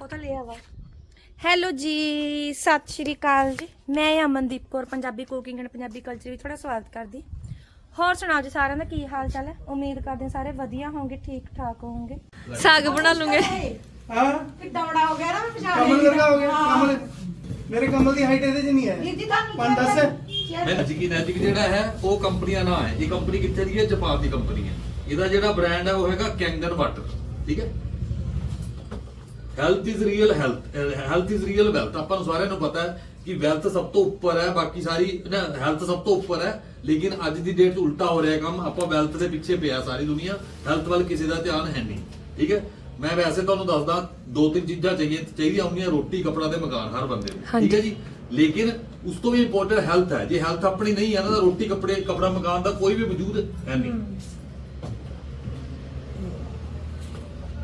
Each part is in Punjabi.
ਉਹ ਤਾਂ ਲਿਆ ਵਾ ਹੈਲੋ ਜੀ ਸਤਿ ਸ਼੍ਰੀ ਅਕਾਲ ਜੀ। ਮੈਂ Amandeep Kaur Punjabi cooking and Punjabi culture ਵਿੱਚ ਤੁਹਾਡਾ ਸਵਾਗਤ ਕਰਦੀ। ਹੋਰ ਸੁਣਾਓ ਜੀ ਸਾਰਿਆਂ ਦਾ ਕੀ ਹਾਲ ਚਾਲ ਹੈ? ਉਮੀਦ ਕਰਦੇ ਹਾਂ ਸਾਰੇ ਵਧੀਆ ਹੋਵੋਗੇ ਠੀਕ ਠਾਕ ਹੋਵੋਗੇ ਸਾਗ ਬਣਾ ਲੂੰਗੇ। ਹਾਂ? ਕਿੱਡਾ ਬੜਾ ਹੋ ਗਿਆ ਨਾ ਮੈਂ ਪਛਾਣ ਕਮਲ। ਵਰਗਾ ਹੋ ਗਿਆ। ਕਮਲ। ਮੇਰੇ ਕਮਲ ਦੀ ਹਾਈਟ ਇਹਦੇ 'ਚ ਨਹੀਂ ਹੈ। ਵੀਰ ਜੀ ਤੁਹਾਨੂੰ ਪੰਜ ਕਿਹਾ ਦਸ। ਮੈਂ- ਮੈਜਿਕ ਮੈਜਿਕ ਜਿਹੜਾ ਹੈ ਉਹ ਕੰਪਨੀਆਂ ਨਾ ਹੈ। ਇਹ ਕੰਪਨੀ ਕਿੱਥੇ ਦੀ ਹੈ? ਜਾਪਾਨ ਦੀ ਕੰਪਨੀ ਹੈ। ਇਹਦਾ ਜਿਹੜਾ ਬ੍ਰਾਂਡ ਹੈ ਉਹ ਹੈਗਾ ਕੈਂਗਨ ਵਾਟਰ ਠੀਕ ਹੈ? Health is real health health is real wealth ਆਪਾਂ ਨੂੰ ਸਾਰਿਆਂ ਨੂੰ ਪਤਾ ਹੈ ਕਿ ਵੈਲਥ ਸਭ ਤੋਂ ਉੱਪਰ ਹੈ ਬਾਕੀ ਸਾਰੀ ਨਾ ਹੈਲਥ ਸਭ ਤੋਂ ਉੱਪਰ ਹੈ ਲੇਕਿਨ ਅੱਜ ਦੀ ਡੇਟ 'ਚ ਉਲਟਾ ਹੋ ਰਿਹਾ ਕੰਮ। ਆਪਾਂ ਵੈਲਥ ਦੇ ਪਿੱਛੇ ਪਿਆ ਸਾਰੀ ਦੁਨੀਆ ਹੈਲਥ ਵੱਲ ਕਿਸੇ ਦਾ ਧਿਆਨ ਹੈ ਨਹੀਂ ਠੀਕ ਹੈ? ਮੈਂ ਵੈਸੇ ਤੁਹਾਨੂੰ ਦੱਸਦਾ ਦੋ ਤਿੰਨ ਚੀਜ਼ਾਂ ਚਾਹੀਏ ਚਾਹੀਦੀਆਂ ਹੁੰਦੀਆਂ ਰੋਟੀ ਕਪੜਾ ਤੇ ਮਕਾਨ ਹਰ ਬੰਦੇ ਨੂੰ ਠੀਕ ਹੈ ਜੀ? ਲੇਕਿਨ ਉਸ ਤੋਂ ਵੀ ਇੰਪੋਰਟੈਂਟ ਹੈਲਥ ਹੈ। ਜੇ ਹੈਲਥ ਆਪਣੀ ਨਹੀਂ ਹੈ ਨਾ ਤਾਂ ਰੋਟੀ ਕੱਪੜੇ ਕਪੜਾ ਮਕਾਨ ਦਾ ਕੋਈ ਵੀ ਵਜੂਦ ਹੈ ਨਹੀਂ।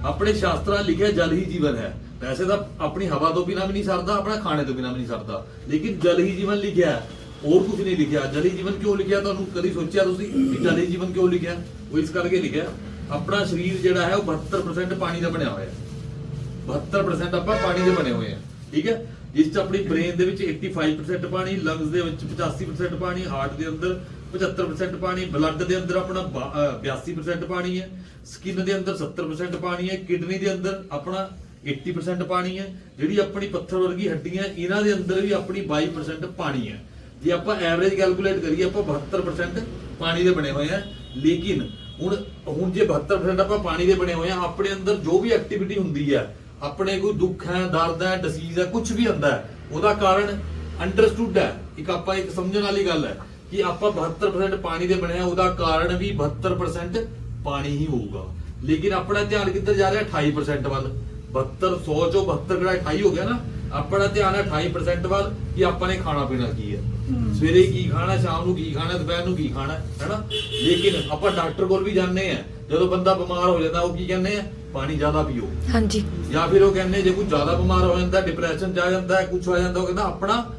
ਆਪਣੇ ਸ਼ਾਸਤਰਾਂ ਲਿਖਿਆ ਜਲ ਹੀ ਜੀਵਨ ਹੈ। ਵੈਸੇ ਤਾਂ ਆਪਣੀ ਹਵਾ ਤੋਂ ਬਿਨਾ ਵੀ ਨਹੀਂ ਸਰਦਾ, ਆਪਣਾ ਖਾਣੇ ਤੋਂ ਬਿਨਾ ਵੀ ਨਹੀਂ ਸਰਦਾ। ਲੇਕਿਨ ਜਲ ਹੀ ਜੀਵਨ ਲਿਖਿਆ ਹੋਰ ਕੁਝ ਨਹੀਂ ਲਿਖਿਆ। ਜਲ ਹੀ ਜੀਵਨ ਕਿਉਂ ਲਿਖਿਆ ਤੁਹਾਨੂੰ ਕਦੀ ਸੋਚਿਆ ਤੁਸੀਂ ਕਿ ਜਲ ਹੀ ਜੀਵਨ ਕਿਉਂ ਲਿਖਿਆ? ਉਹ ਇਸ ਕਰਕੇ ਲਿਖਿਆ, ਆਪਣਾ ਸਰੀਰ ਜਿਹੜਾ ਹੈ ਉਹ 72% ਪਾਣੀ ਦਾ ਬਣਿਆ ਹੋਇਆ ਹੈ। 72% ਆਪਾਂ ਪਾਣੀ ਦੇ ਬਣੇ ਹੋਏ ਆ ਠੀਕ ਹੈ? ਜਿਸ ਚ ਆਪਣੀ ਬ੍ਰੇਨ ਦੇ ਵਿੱਚ 85% ਪਾਣੀ ਲੰਗਸ ਦੇ ਵਿੱਚ 85% ਪਾਣੀ ਹਾਰਟ ਦੇ ਅੰਦਰ 75% ਪਾਣੀ ਬਲੱਡ ਦੇ ਅੰਦਰ ਆਪਣਾ ਬਾ- ਅਹ 82% ਪਾਣੀ ਹੈ ਸਕਿਨ ਦੇ ਅੰਦਰ 70% ਪਾਣੀ ਹੈ ਕਿਡਨੀ ਦੇ ਅੰਦਰ ਆਪਣਾ 80% ਪਾਣੀ ਹੈ, ਜਿਹੜੀ ਆਪਣੀ ਪੱਥਰ ਵਰਗੀ ਹੱਡੀਆਂ, ਇਹਨਾਂ ਦੇ ਅੰਦਰ ਵੀ ਆਪਣੀ 22% ਪਾਣੀ ਹੈ। ਜੇ ਆਪਾਂ ਐਵਰੇਜ ਕੈਲਕੂਲੇਟ ਕਰੀਏ, ਆਪਾਂ 72% ਪਾਣੀ ਦੇ ਬਣੇ ਹੋਏ ਆ। ਲੇਕਿਨ ਹੁਣ ਹੁਣ ਜੇ 72% ਆਪਾਂ ਪਾਣੀ ਦੇ ਬਣੇ ਹੋਏ ਆ, ਆਪਣੇ ਅੰਦਰ ਜੋ ਵੀ ਐਕਟੀਵਿਟੀ ਹੁੰਦੀ ਹੈ ਆਪਣੇ ਕੋਈ ਦੁੱਖ ਹੈ, ਦਰਦ ਹੈ ਡਿਸੀਜ਼ ਹੈ ਕੁਝ ਵੀ ਹੁੰਦਾ ਉਹਦਾ ਕਾਰਨ ਅੰਡਰਸਟੂਡ ਹੈ। ਇੱਕ ਆਪਾਂ ਇੱਕ ਸਮਝਣ ਵਾਲੀ ਗੱਲ ਹੈ। ਕਿ ਆਪਾਂ 72% ਪਾਣੀ ਦੇ ਬਣੇ ਆ ਉਹਦਾ ਕਾਰਨ ਵੀ 72% ਪਾਣੀ ਹੀ ਹੋਊਗਾ। ਲੇਕਿਨ ਆਪਣਾ ਧਿਆਨ ਕਿੱਧਰ ਜਾ ਰਿਹਾ? 28% ਵੱਲ। 72 100 ਚੋਂ 72 ਜਿਹੜਾ 28 ਹੋ ਗਿਆ ਨਾ? ਆਪਣਾ ਧਿਆਨ ਹੈ 28% ਵੱਲ ਕਿ ਆਪਾਂ ਨੇ ਖਾਣਾ ਪੀਣਾ ਕੀ ਹੈ। ਸਵੇਰੇ ਕੀ ਖਾਣਾ ਸ਼ਾਮ ਨੂੰ ਕੀ ਖਾਣਾ ਦੁਪਹਿਰ ਨੂੰ ਕੀ ਖਾਣਾ ਹੈਨਾ? ਲੇਕਿਨ ਆਪਾਂ ਡਾਕਟਰ ਕੋਲ ਵੀ ਜਾਂਦੇ ਆ ਜਦੋਂ ਬੰਦਾ ਬਿਮਾਰ ਹੋ ਜਾਂਦਾ ਉਹ ਕੀ ਕਹਿੰਦੇ ਆ? ਪਾਣੀ ਜ਼ਿਆਦਾ ਪੀਓ। ਹਾਂਜੀ। ਜਾਂ ਫਿਰ ਉਹ ਕਹਿੰਦੇ ਜੇ ਕੋਈ ਜ਼ਿਆਦਾ ਬਿਮਾਰ ਹੋ ਜਾਂਦਾ ਡਿਪਰੈਸ਼ਨ ਚ ਆ ਜਾਂਦਾ ਕੁਝ ਹੋ ਜਾਂਦਾ ਉਹ ਕਹਿੰਦਾ ਆਪਣਾ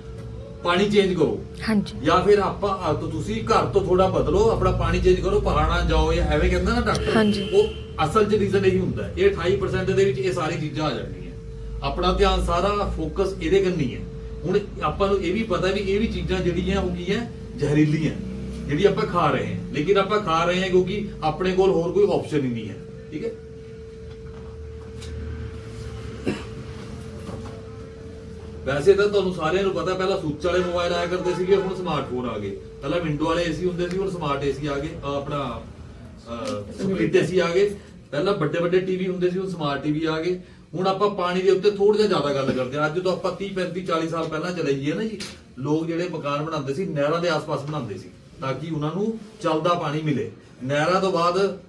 ਪਾਣੀ ਚੇਂਜ ਕਰੋ। ਹਾਂਜੀ। ਜਾਂ ਫਿਰ ਆਪਾਂ ਆ ਤਾਂ ਤੁਸੀਂ ਘਰ ਤੋਂ ਥੋੜਾ ਬਦਲੋ ਆਪਣਾ ਪਾਣੀ ਚੇਂਜ ਕਰੋ ਪਹਾੜਾਂ ਜਾਓ ਜਾਂ ਐਵੇਂ ਕਹਿੰਦਾ ਨਾ ਡਾਕਟਰ ਹਾਂਜੀ। ਉਹ ਅਸਲ ਚ ਰੀਜ਼ਨ ਇਹੀ ਹੁੰਦਾ ਹੈ। ਇਹ 28% ਦੇ ਵਿੱਚ ਇਹ ਸਾਰੀ ਚੀਜ਼ਾਂ ਆ ਜਾਂਦੀਆਂ ਆਪਣਾ ਧਿਆਨ ਸਾਰਾ ਫੋਕਸ ਇਹਦੇ ਕੰਨੀ ਹੈ। ਹੁਣ ਆਪਾਂ ਨੂੰ ਇਹ ਵੀ ਪਤਾ ਵੀ ਇਹ ਵੀ ਚੀਜ਼ਾਂ ਜਿਹੜੀਆਂ ਹੈ? ਜ਼ਹਿਰੀਲੀਆਂ ਜਿਹੜੀ ਆਪਾਂ ਖਾ ਰਹੇ ਹਾਂ। ਲੇਕਿਨ ਆਪਾਂ ਖਾ ਰਹੇ ਹਾਂ ਕਿਉਂਕਿ ਆਪਣੇ ਕੋਲ ਹੋਰ ਕੋਈ ਆਪਸ਼ਨ ਹੀ ਨਹੀਂ ਹੈ। ਠੀਕ ਹੈ? ਵੈਸੇ ਤਾਂ ਤੁਹਾਨੂੰ ਸਾਰਿਆਂ ਨੂੰ ਪਤਾ, ਪਹਿਲਾਂ ਸੁੱਚ ਵਾਲੇ ਮੋਬਾਈਲ ਆਇਆ ਕਰਦੇ ਸੀਗੇ, ਹੁਣ ਸਮਾਰਟਫੋਨ ਆ ਗਏ। ਪਹਿਲਾਂ ਵਿੰਡੋ ਵਾਲੇ ਏਸੀ ਹੁੰਦੇ ਸੀ, ਹੁਣ ਸਮਾਰਟ ਏਸੀ ਆ ਗਏ ਅਹ ਆਪਣਾ ਸਪਲਿਟ ਏਸੀ ਆ ਗਏ। ਪਹਿਲਾਂ ਵੱਡੇ ਵੱਡੇ ਟੀਵੀ ਹੁੰਦੇ ਸੀ, ਹੁਣ ਸਮਾਰਟ ਟੀਵੀ ਆ ਗਏ। ਹੁਣ ਆਪਾਂ ਪਾਣੀ ਦੇ ਉੱਤੇ ਥੋੜਾ ਜਿਹਾ ਜ਼ਿਆਦਾ ਗੱਲ ਕਰਦੇ ਹਾਂ। ਅੱਜ ਤੋਂ ਆਪਾਂ 30 35 40 ਸਾਲ ਪਹਿਲਾਂ ਚਲੇ ਜਾਈਏ ਨਾ ਜੀ, ਲੋਕ ਜਿਹੜੇ ਮਕਾਨ ਬਣਾਉਂਦੇ ਸੀ, ਨਹਿਰਾਂ ਦੇ ਆਸ-ਪਾਸ ਬਣਾਉਂਦੇ ਸੀ, ਤਾਂ ਕਿ ਉਹਨਾਂ ਨੂੰ ਚੱਲਦਾ ਪਾਣੀ ਮਿਲੇ। ਨਹਿਰਾਂ ਤੋਂ ਬਾਅਦ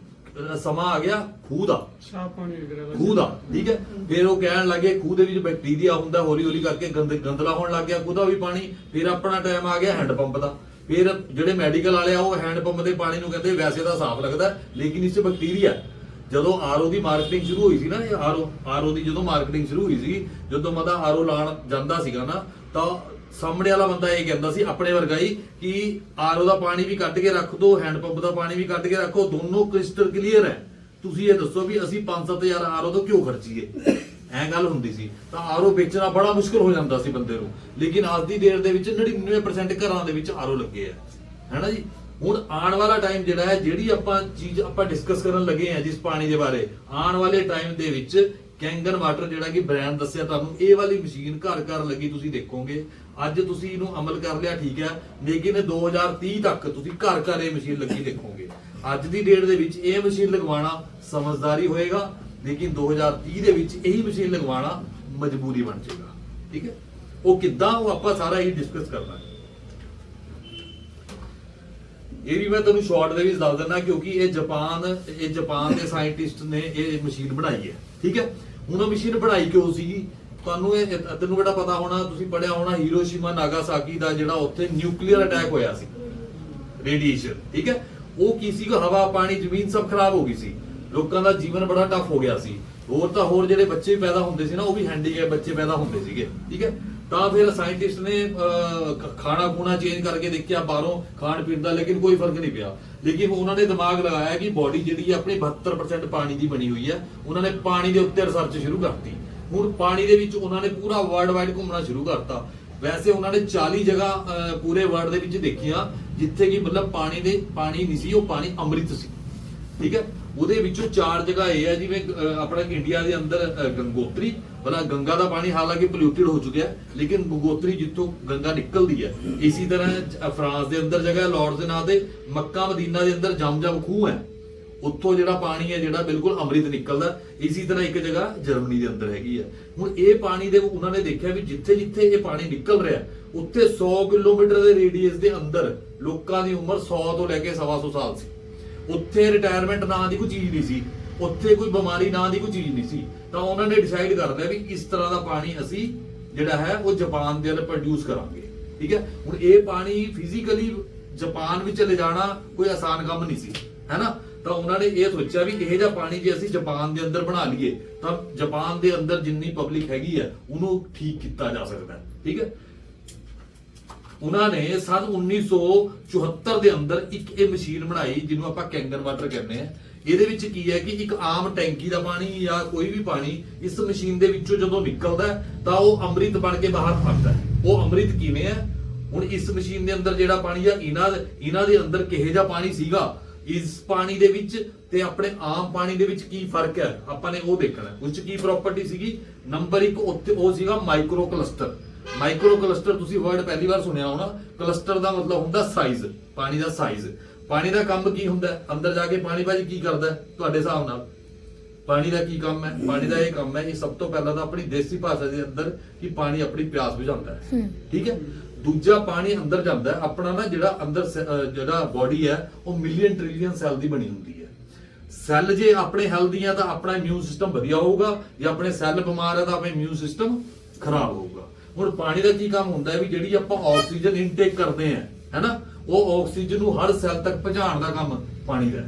ਸਮਾਂ ਆ ਗਿਆ ਖੂਹ ਦਾ। ਸਾਫ਼ ਪਾਣੀ ਵਗੈਰਾ ਖੂਹ ਦਾ ਠੀਕ ਹੈ? ਫਿਰ ਉਹ ਕਹਿਣ ਲੱਗੇ ਖੂਹ ਦੇ ਵਿੱਚ ਬੈਕਟੀਰੀਆ ਹੁੰਦਾ ਹੌਲੀ ਹੌਲੀ ਕਰਕੇ ਗੰਦ ਗੰਦਲਾ ਹੋਣ ਲੱਗ ਗਿਆ ਖੂਹ ਦਾ ਵੀ ਪਾਣੀ। ਫਿਰ ਆਪਣਾ ਟਾਈਮ ਆ ਗਿਆ ਹੈਂਡ ਪੰਪ ਦਾ। ਫਿਰ ਜਿਹੜੇ ਮੈਡੀਕਲ ਵਾਲੇ ਆ ਉਹ ਹੈਂਡ ਪੰਪ ਦੇ ਪਾਣੀ ਨੂੰ ਕਹਿੰਦੇ ਵੈਸੇ ਤਾਂ ਸਾਫ਼ ਲੱਗਦਾ ਲੇਕਿਨ ਇਸ 'ਚ ਬੈਕਟੀਰੀਆ ਜਦੋਂ ਆਰਓ ਦੀ ਮਾਰਕੀਟਿੰਗ ਸ਼ੁਰੂ ਹੋਈ ਸੀ ਨਾ ਇਹ ਆਰਓ ਆਰਓ ਦੀ ਜਦੋਂ ਮਾਰਕੀਟਿੰਗ ਸ਼ੁਰੂ ਹੋਈ ਸੀ ਜਦੋਂ ਮਦਾ ਆਰਓ ਲਾਣ ਜਾਂਦਾ ਸੀਗਾ ਨਾ ਤਾਂ ਸਾਹਮਣੇ ਵਾਲਾ ਬੰਦਾ ਇਹ ਕਹਿੰਦਾ ਸੀ, ਆਪਣੇ ਵਰਗਾ ਹੀ, ਕਿ ਆਰਓ ਦਾ ਪਾਣੀ ਵੀ ਕੱਢ ਕੇ ਰੱਖ ਦੋ, ਹੈਂਡ ਪੰਪ ਦਾ ਪਾਣੀ ਵੀ ਕੱਢ ਕੇ ਰੱਖੋ, ਦੋਨੋਂ ਕ੍ਰਿਸਟਲ ਕਲੀਅਰ ਹੈ। ਤੁਸੀਂ ਇਹ ਦੱਸੋ ਵੀ ਅਸੀਂ 5-7000 ਆਰਓ ਤੋਂ ਕਿਉਂ ਖਰਚੀਏ? ਐ ਗੱਲ ਹੁੰਦੀ ਸੀ। ਤਾਂ ਆਰਓ ਵੇਚਣਾ ਬੜਾ ਮੁਸ਼ਕਲ ਹੋ ਜਾਂਦਾ ਸੀ ਬੰਦੇ ਨੂੰ। ਲੇਕਿਨ ਅੱਜ ਦੀ ਡੇਟ ਦੇ ਵਿੱਚ 99% ਘਰਾਂ ਦੇ ਵਿੱਚ ਆਰਓ ਲੱਗੇ ਆ। ਹੈਨਾ ਜੀ? ਹੁਣ ਆਉਣ ਵਾਲਾ ਟਾਈਮ ਜਿਹੜਾ ਹੈ, ਜਿਹੜੀ ਆਪਾਂ ਚੀਜ਼ ਆਪਾਂ ਡਿਸਕਸ ਕਰਨ ਲੱਗੇ ਆ ਜਿਸ ਪਾਣੀ ਦੇ ਬਾਰੇ, ਆਉਣ ਵਾਲੇ ਟਾਈਮ ਦੇ ਵਿੱਚ ਕੈਂਗਨ ਵਾਟਰ ਜਿਹੜਾ ਕਿ ਬ੍ਰਾਂਡ ਦੱਸਿਆ ਤੁਹਾਨੂੰ, ਇਹ ਵਾਲੀ ਮਸ਼ੀਨ ਘਰ ਘਰ ਲੱਗੀ, ਤੁਸੀਂ ਦੇਖੋਗੇ। ਅੱਜ ਤੁਸੀਂ ਇਹਨੂੰ ਅਮਲ ਕਰ ਲਿਆ, ਠੀਕ ਹੈ। ਲੇਕਿਨ 2030 ਤੱਕ ਤੁਸੀਂ ਘਰ ਘਰ ਇਹ ਮਸ਼ੀਨ ਲੱਗੀ ਦੇਖੋਗੇ। ਅੱਜ ਦੀ ਡੇਟ ਦੇ ਵਿੱਚ ਇਹ ਮਸ਼ੀਨ ਲਗਵਾਉਣਾ ਸਮਝਦਾਰੀ ਹੋਏਗਾ, ਲੇਕਿਨ 2030 ਦੇ ਵਿੱਚ ਇਹੀ ਮਸ਼ੀਨ ਲਗਵਾਉਣਾ ਮਜਬੂਰੀ ਬਣ ਜਾਏਗਾ। ਠੀਕ ਹੈ? ਉਹ ਕਿੱਦਾਂ, ਉਹ ਆਪਾਂ ਸਾਰਾ ਹੀ ਡਿਸਕਸ ਕਰਨਾ ਹੈ। ਇਹ ਵੀ ਮੈਂ ਤੁਹਾਨੂੰ ਸ਼ਾਰਟ ਦੇ ਵਿੱਚ ਦੱਸ ਦਿੰਦਾ, ਕਿਉਂਕਿ ਇਹ ਜਾਪਾਨ ਇਹ ਜਾਪਾਨ ਦੇ ਸਾਇੰਟਿਸਟ ਨੇ ਇਹ ਮਸ਼ੀਨ ਬਣਾਈ ਹੈ। ਠੀਕ ਹੈ? ਹੁਣ ਉਹ ਮਸ਼ੀਨ ਬਣਾਈ ਕਿਉਂ ਸੀਗੀ? ਤੁਹਾਨੂੰ ਇਹ ਤੈਨੂੰ ਬੜਾ ਪਤਾ ਹੋਣਾ, ਤੁਸੀਂ ਪੜਿਆ ਹੋਣਾ ਹੀਰੋਸ਼ੀਮਾ ਨਾਗਾਸਾਕੀ ਦਾ ਜਿਹੜਾ ਉੱਥੇ ਨਿਊਕਲੀਅਰ ਅਟੈਕ ਹੋਇਆ ਸੀ ਰੇਡੀਏਸ਼ਨ ਠੀਕ ਹੈ? ਉਹ ਕੀ ਸੀ? ਕਿ ਹਵਾ, ਪਾਣੀ, ਜ਼ਮੀਨ ਸਭ ਖਰਾਬ ਹੋ ਗਈ ਸੀ। ਲੋਕਾਂ ਦਾ ਜੀਵਨ ਬੜਾ ਟਫ ਹੋ ਗਿਆ ਸੀ। ਹੋਰ ਤਾਂ ਹੋਰ ਜਿਹੜੇ ਬੱਚੇ ਪੈਦਾ ਹੁੰਦੇ ਸੀ ਨਾ, ਉਹ ਵੀ ਹੈਂਡੀਕੈਪ ਬੱਚੇ ਪੈਦਾ ਹੁੰਦੇ ਸੀਗੇ, ਠੀਕ ਹੈ? ਤਾਂ ਫਿਰ ਸਾਇੰਟਿਸਟ ਨੇ ਖਾਣਾ ਖੂਣਾ ਚੇਂਜ ਕਰਕੇ ਦੇਖਿਆ ਬਾਹਰੋਂ ਖਾਣ ਪੀਣ ਦਾ, ਲੇਕਿਨ ਕੋਈ ਫ਼ਰਕ ਨਹੀਂ ਪਿਆ। ਲੇਕਿਨ ਉਹਨਾਂ ਨੇ ਦਿਮਾਗ ਲਗਾਇਆ ਕਿ ਬਾਡੀ ਜਿਹੜੀ ਹੈ ਆਪਣੀ 72% ਪਾਣੀ ਦੀ ਬਣੀ ਹੋਈ ਹੈ। ਉਹਨਾਂ ਨੇ ਪਾਣੀ ਦੇ ਉੱਤੇ ਰਿਸਰਚ ਸ਼ੁਰੂ ਕਰਤੀ। ਹੁਣ ਪਾਣੀ ਦੇ ਵਿੱਚ ਉਹਨਾਂ ਨੇ ਪੂਰਾ ਵਰਲਡ ਵਾਈਡ ਘੁੰਮਣਾ ਸ਼ੁਰੂ ਕਰਤਾ। ਵੈਸੇ ਉਹਨਾਂ ਨੇ 40 ਜਗ੍ਹਾ ਪੂਰੇ ਵਰਲਡ ਦੇ ਵਿੱਚ ਦੇਖੀਆਂ, ਜਿੱਥੇ ਕਿ ਮਤਲਬ ਪਾਣੀ ਦੇ, ਪਾਣੀ ਨਹੀਂ ਸੀ, ਉਹ ਪਾਣੀ ਅੰਮ੍ਰਿਤ ਸੀ। ਠੀਕ ਹੈ? ਉਹਦੇ ਵਿੱਚੋਂ ਚਾਰ ਜਗ੍ਹਾ ਇਹ ਹੈ, ਜਿਵੇਂ ਆਪਣਾ ਇੰਡੀਆ ਦੇ ਅੰਦਰ ਗੰਗੋਤਰੀ ਬਲਾ ਗੰਗਾ ਦਾ ਪਾਣੀ ਹਾਲਾਂਕਿ ਪੋਲਿਊਟਡ ਹੋ ਚੁੱਕਿਆ ਲੇਕਿਨ ਗੰਗੋਤਰੀ ਜਿੱਥੋਂ ਗੰਗਾ ਨਿਕਲਦੀ ਹੈ, ਇਸੇ ਤਰ੍ਹਾਂ ਫਰਾਂਸ ਦੇ ਅੰਦਰ ਜਗ੍ਹਾ ਲਾਰਡ ਦੇ ਨਾਂ ਤੇ, ਮੱਕਾ ਮਦੀਨਾ ਦੇ ਅੰਦਰ ਜਮਜਮ ਖੂਹ ਹੈ। ਉੱਥੋਂ ਜਿਹੜਾ ਪਾਣੀ ਹੈ ਜਿਹੜਾ ਬਿਲਕੁਲ ਅੰਮ੍ਰਿਤ ਨਿਕਲਦਾ, ਇਸੇ ਤਰ੍ਹਾਂ ਇੱਕ ਜਗ੍ਹਾ ਜਰਮਨੀ ਦੇ ਅੰਦਰ ਹੈਗੀ ਹੈ। ਹੁਣ ਇਹ ਪਾਣੀ ਦੇ ਉਹਨਾਂ ਨੇ ਦੇਖਿਆ ਵੀ ਜਿੱਥੇ ਜਿੱਥੇ ਇਹ ਪਾਣੀ ਨਿਕਲ ਰਿਹਾ, ਉੱਥੇ 100 ਕਿਲੋਮੀਟਰ ਦੇ ਰੇਡੀਅਸ ਦੇ ਅੰਦਰ ਲੋਕਾਂ ਦੀ ਉਮਰ 100 ਤੋਂ ਲੈ ਕੇ 125 ਸਾਲ ਸੀ। ਉੱਥੇ ਰਿਟਾਇਰਮੈਂਟ ਨਾਂ ਦੀ ਕੋਈ ਚੀਜ਼ ਨਹੀਂ ਸੀ, ਉੱਥੇ ਕੋਈ ਬਿਮਾਰੀ ਨਾਂ ਦੀ ਕੋਈ ਚੀਜ਼ ਨਹੀਂ ਸੀ। ਤਾਂ ਉਹਨਾਂ ਨੇ ਡਿਸਾਈਡ ਕਰ ਲਿਆ ਵੀ ਇਸ ਤਰ੍ਹਾਂ ਦਾ ਪਾਣੀ ਅਸੀਂ ਜਿਹੜਾ ਹੈ ਉਹ ਜਾਪਾਨ ਦੇ ਅੰਦਰ ਪ੍ਰੋਡਿਊਸ ਕਰਾਂਗੇ। ਠੀਕ ਹੈ? ਹੁਣ ਇਹ ਪਾਣੀ ਫਿਜ਼ੀਕਲੀ ਜਾਪਾਨ ਵਿੱਚ ਲੈ ਜਾਣਾ ਕੋਈ ਆਸਾਨ ਕੰਮ ਨਹੀਂ ਸੀ ਹੈਨਾ ਤਾਂ ਉਹਨਾਂ ਨੇ ਇਹ ਸੋਚਿਆ ਵੀ ਇਹ ਜਿਹਾ ਪਾਣੀ ਜੇ ਅਸੀਂ ਜਾਪਾਨ ਦੇ ਅੰਦਰ ਬਣਾ ਲਈਏ, ਤਾਂ ਜਾਪਾਨ ਦੇ ਅੰਦਰ ਜਿੰਨੀ ਪਬਲਿਕ ਹੈਗੀ ਹੈ ਉਹਨੂੰ ਠੀਕ ਕੀਤਾ ਜਾ ਸਕਦਾ ਠੀਕ ਹੈ? ਉਹਨਾਂ ਨੇ ਸਨ 1974 ਦੇ ਅੰਦਰ ਇੱਕ ਇਹ ਮਸ਼ੀਨ ਬਣਾਈ, ਜਿਹਨੂੰ ਆਪਾਂ ਕੈਂਗਨ ਵਾਟਰ ਕਹਿੰਦੇ ਆ। ਇਹਦੇ ਵਿੱਚ ਕੀ ਹੈ ਕਿ ਇੱਕ ਆਮ ਟੈਂਕੀ ਦਾ ਪਾਣੀ ਜਾਂ ਕੋਈ ਵੀ ਪਾਣੀ ਇਸ ਮਸ਼ੀਨ ਦੇ ਵਿੱਚੋਂ ਜਦੋਂ ਨਿਕਲਦਾ ਤਾਂ ਉਹ ਅੰਮ੍ਰਿਤ ਬਣ ਕੇ ਬਾਹਰ ਫੜਦਾ ਉਹ ਅੰਮ੍ਰਿਤ ਕਿਵੇਂ ਹੈ? ਹੁਣ ਇਸ ਮਸ਼ੀਨ ਦੇ ਅੰਦਰ ਜਿਹੜਾ ਪਾਣੀ ਆ, ਇਹਨਾਂ ਇਹਨਾਂ ਦੇ ਅੰਦਰ ਕਿਹੋ ਜਿਹਾ ਪਾਣੀ ਸੀਗਾ? ਇਸ ਪਾਣੀ ਦੇ ਵਿੱਚ ਤੇ ਆਪਣੇ ਆਮ ਪਾਣੀ ਦੇ ਵਿੱਚ ਕੀ ਫ਼ਰਕ ਹੈ? ਆਪਾਂ ਨੇ ਉਹ ਦੇਖਣਾ। ਉਸ ਚ ਕੀ ਪ੍ਰਾਪਰਟੀ ਸੀਗੀ? ਨੰਬਰ 1 ਉੱਥੇ ਉਹ ਸੀਗਾ ਮਾਈਕਰੋ ਕਲਸਟਰ ਮਾਈਕਰੋ ਕਲਸਟਰ ਤੁਸੀਂ ਵਰਡ ਪਹਿਲੀ ਵਾਰ ਸੁਣਿਆ ਹੋਣਾ। ਕਲਸਟਰ ਦਾ ਮਤਲਬ ਹੁੰਦਾ ਸਾਈਜ਼ ਪਾਣੀ ਦਾ ਸਾਈਜ਼ ਪਾਣੀ ਦਾ ਕੰਮ ਕੀ ਹੁੰਦਾ? ਅੰਦਰ ਜਾ ਕੇ ਪਾਣੀ ਭਾਜੀ ਕੀ ਕਰਦਾ? ਤੁਹਾਡੇ ਹਿਸਾਬ ਨਾਲ। ਪਾਣੀ ਦਾ ਕੀ ਕੰਮ ਹੈ? ਪਾਣੀ ਦਾ ਇਹ ਕੰਮ ਹੈ ਇਹ ਸਭ ਤੋਂ ਪਹਿਲਾਂ ਤਾਂ ਆਪਣੀ ਦੇਸੀ ਭਾਸ਼ਾ ਦੇ ਅੰਦਰ ਕਿ ਪਾਣੀ ਆਪਣੀ ਪਿਆਸ ਬੁਝਾਉਂਦਾ ਹੈ। ਠੀਕ ਹੈ? ਦੂਜਾ ਪਾਣੀ ਅੰਦਰ ਜਾਂਦਾ ਆਪਣਾ ਨਾ ਜਿਹੜਾ ਅੰਦਰ ਸ- ਜਿਹੜਾ ਬਾਡੀ ਹੈ, ਉਹ ਮਿਲੀਅਨ ਟ੍ਰਿਲੀਅਨ ਸੈੱਲ ਦੀ ਬਣੀ ਹੁੰਦੀ ਹੈ। ਸੈੱਲ ਜੇ ਆਪਣੇ ਹੈਲਦੀ ਆ ਤਾਂ ਆਪਣਾ ਇਮਿਊਨ ਸਿਸਟਮ ਵਧੀਆ ਹੋਊਗਾ, ਜੇ ਆਪਣੇ ਸੈੱਲ ਬਿਮਾਰ ਆ ਤਾਂ ਆਪਣਾ ਇਮਿਊਨ ਸਿਸਟਮ ਖਰਾਬ ਹੋਊਗਾ। ਹੁਣ ਪਾਣੀ ਦਾ ਕੀ ਕੰਮ ਹੁੰਦਾ ਹੈ ਵੀ ਜਿਹੜੀ ਆਪਾਂ ਆਕਸੀਜਨ ਇਨਟੇਕ ਕਰਦੇ ਆ ਹੈਨਾ, ਉਹ ਆਕਸੀਜਨ ਨੂੰ ਹਰ ਸੈੱਲ ਤੱਕ ਪਹੁੰਚਾਉਣ ਦਾ ਕੰਮ ਪਾਣੀ ਦਾ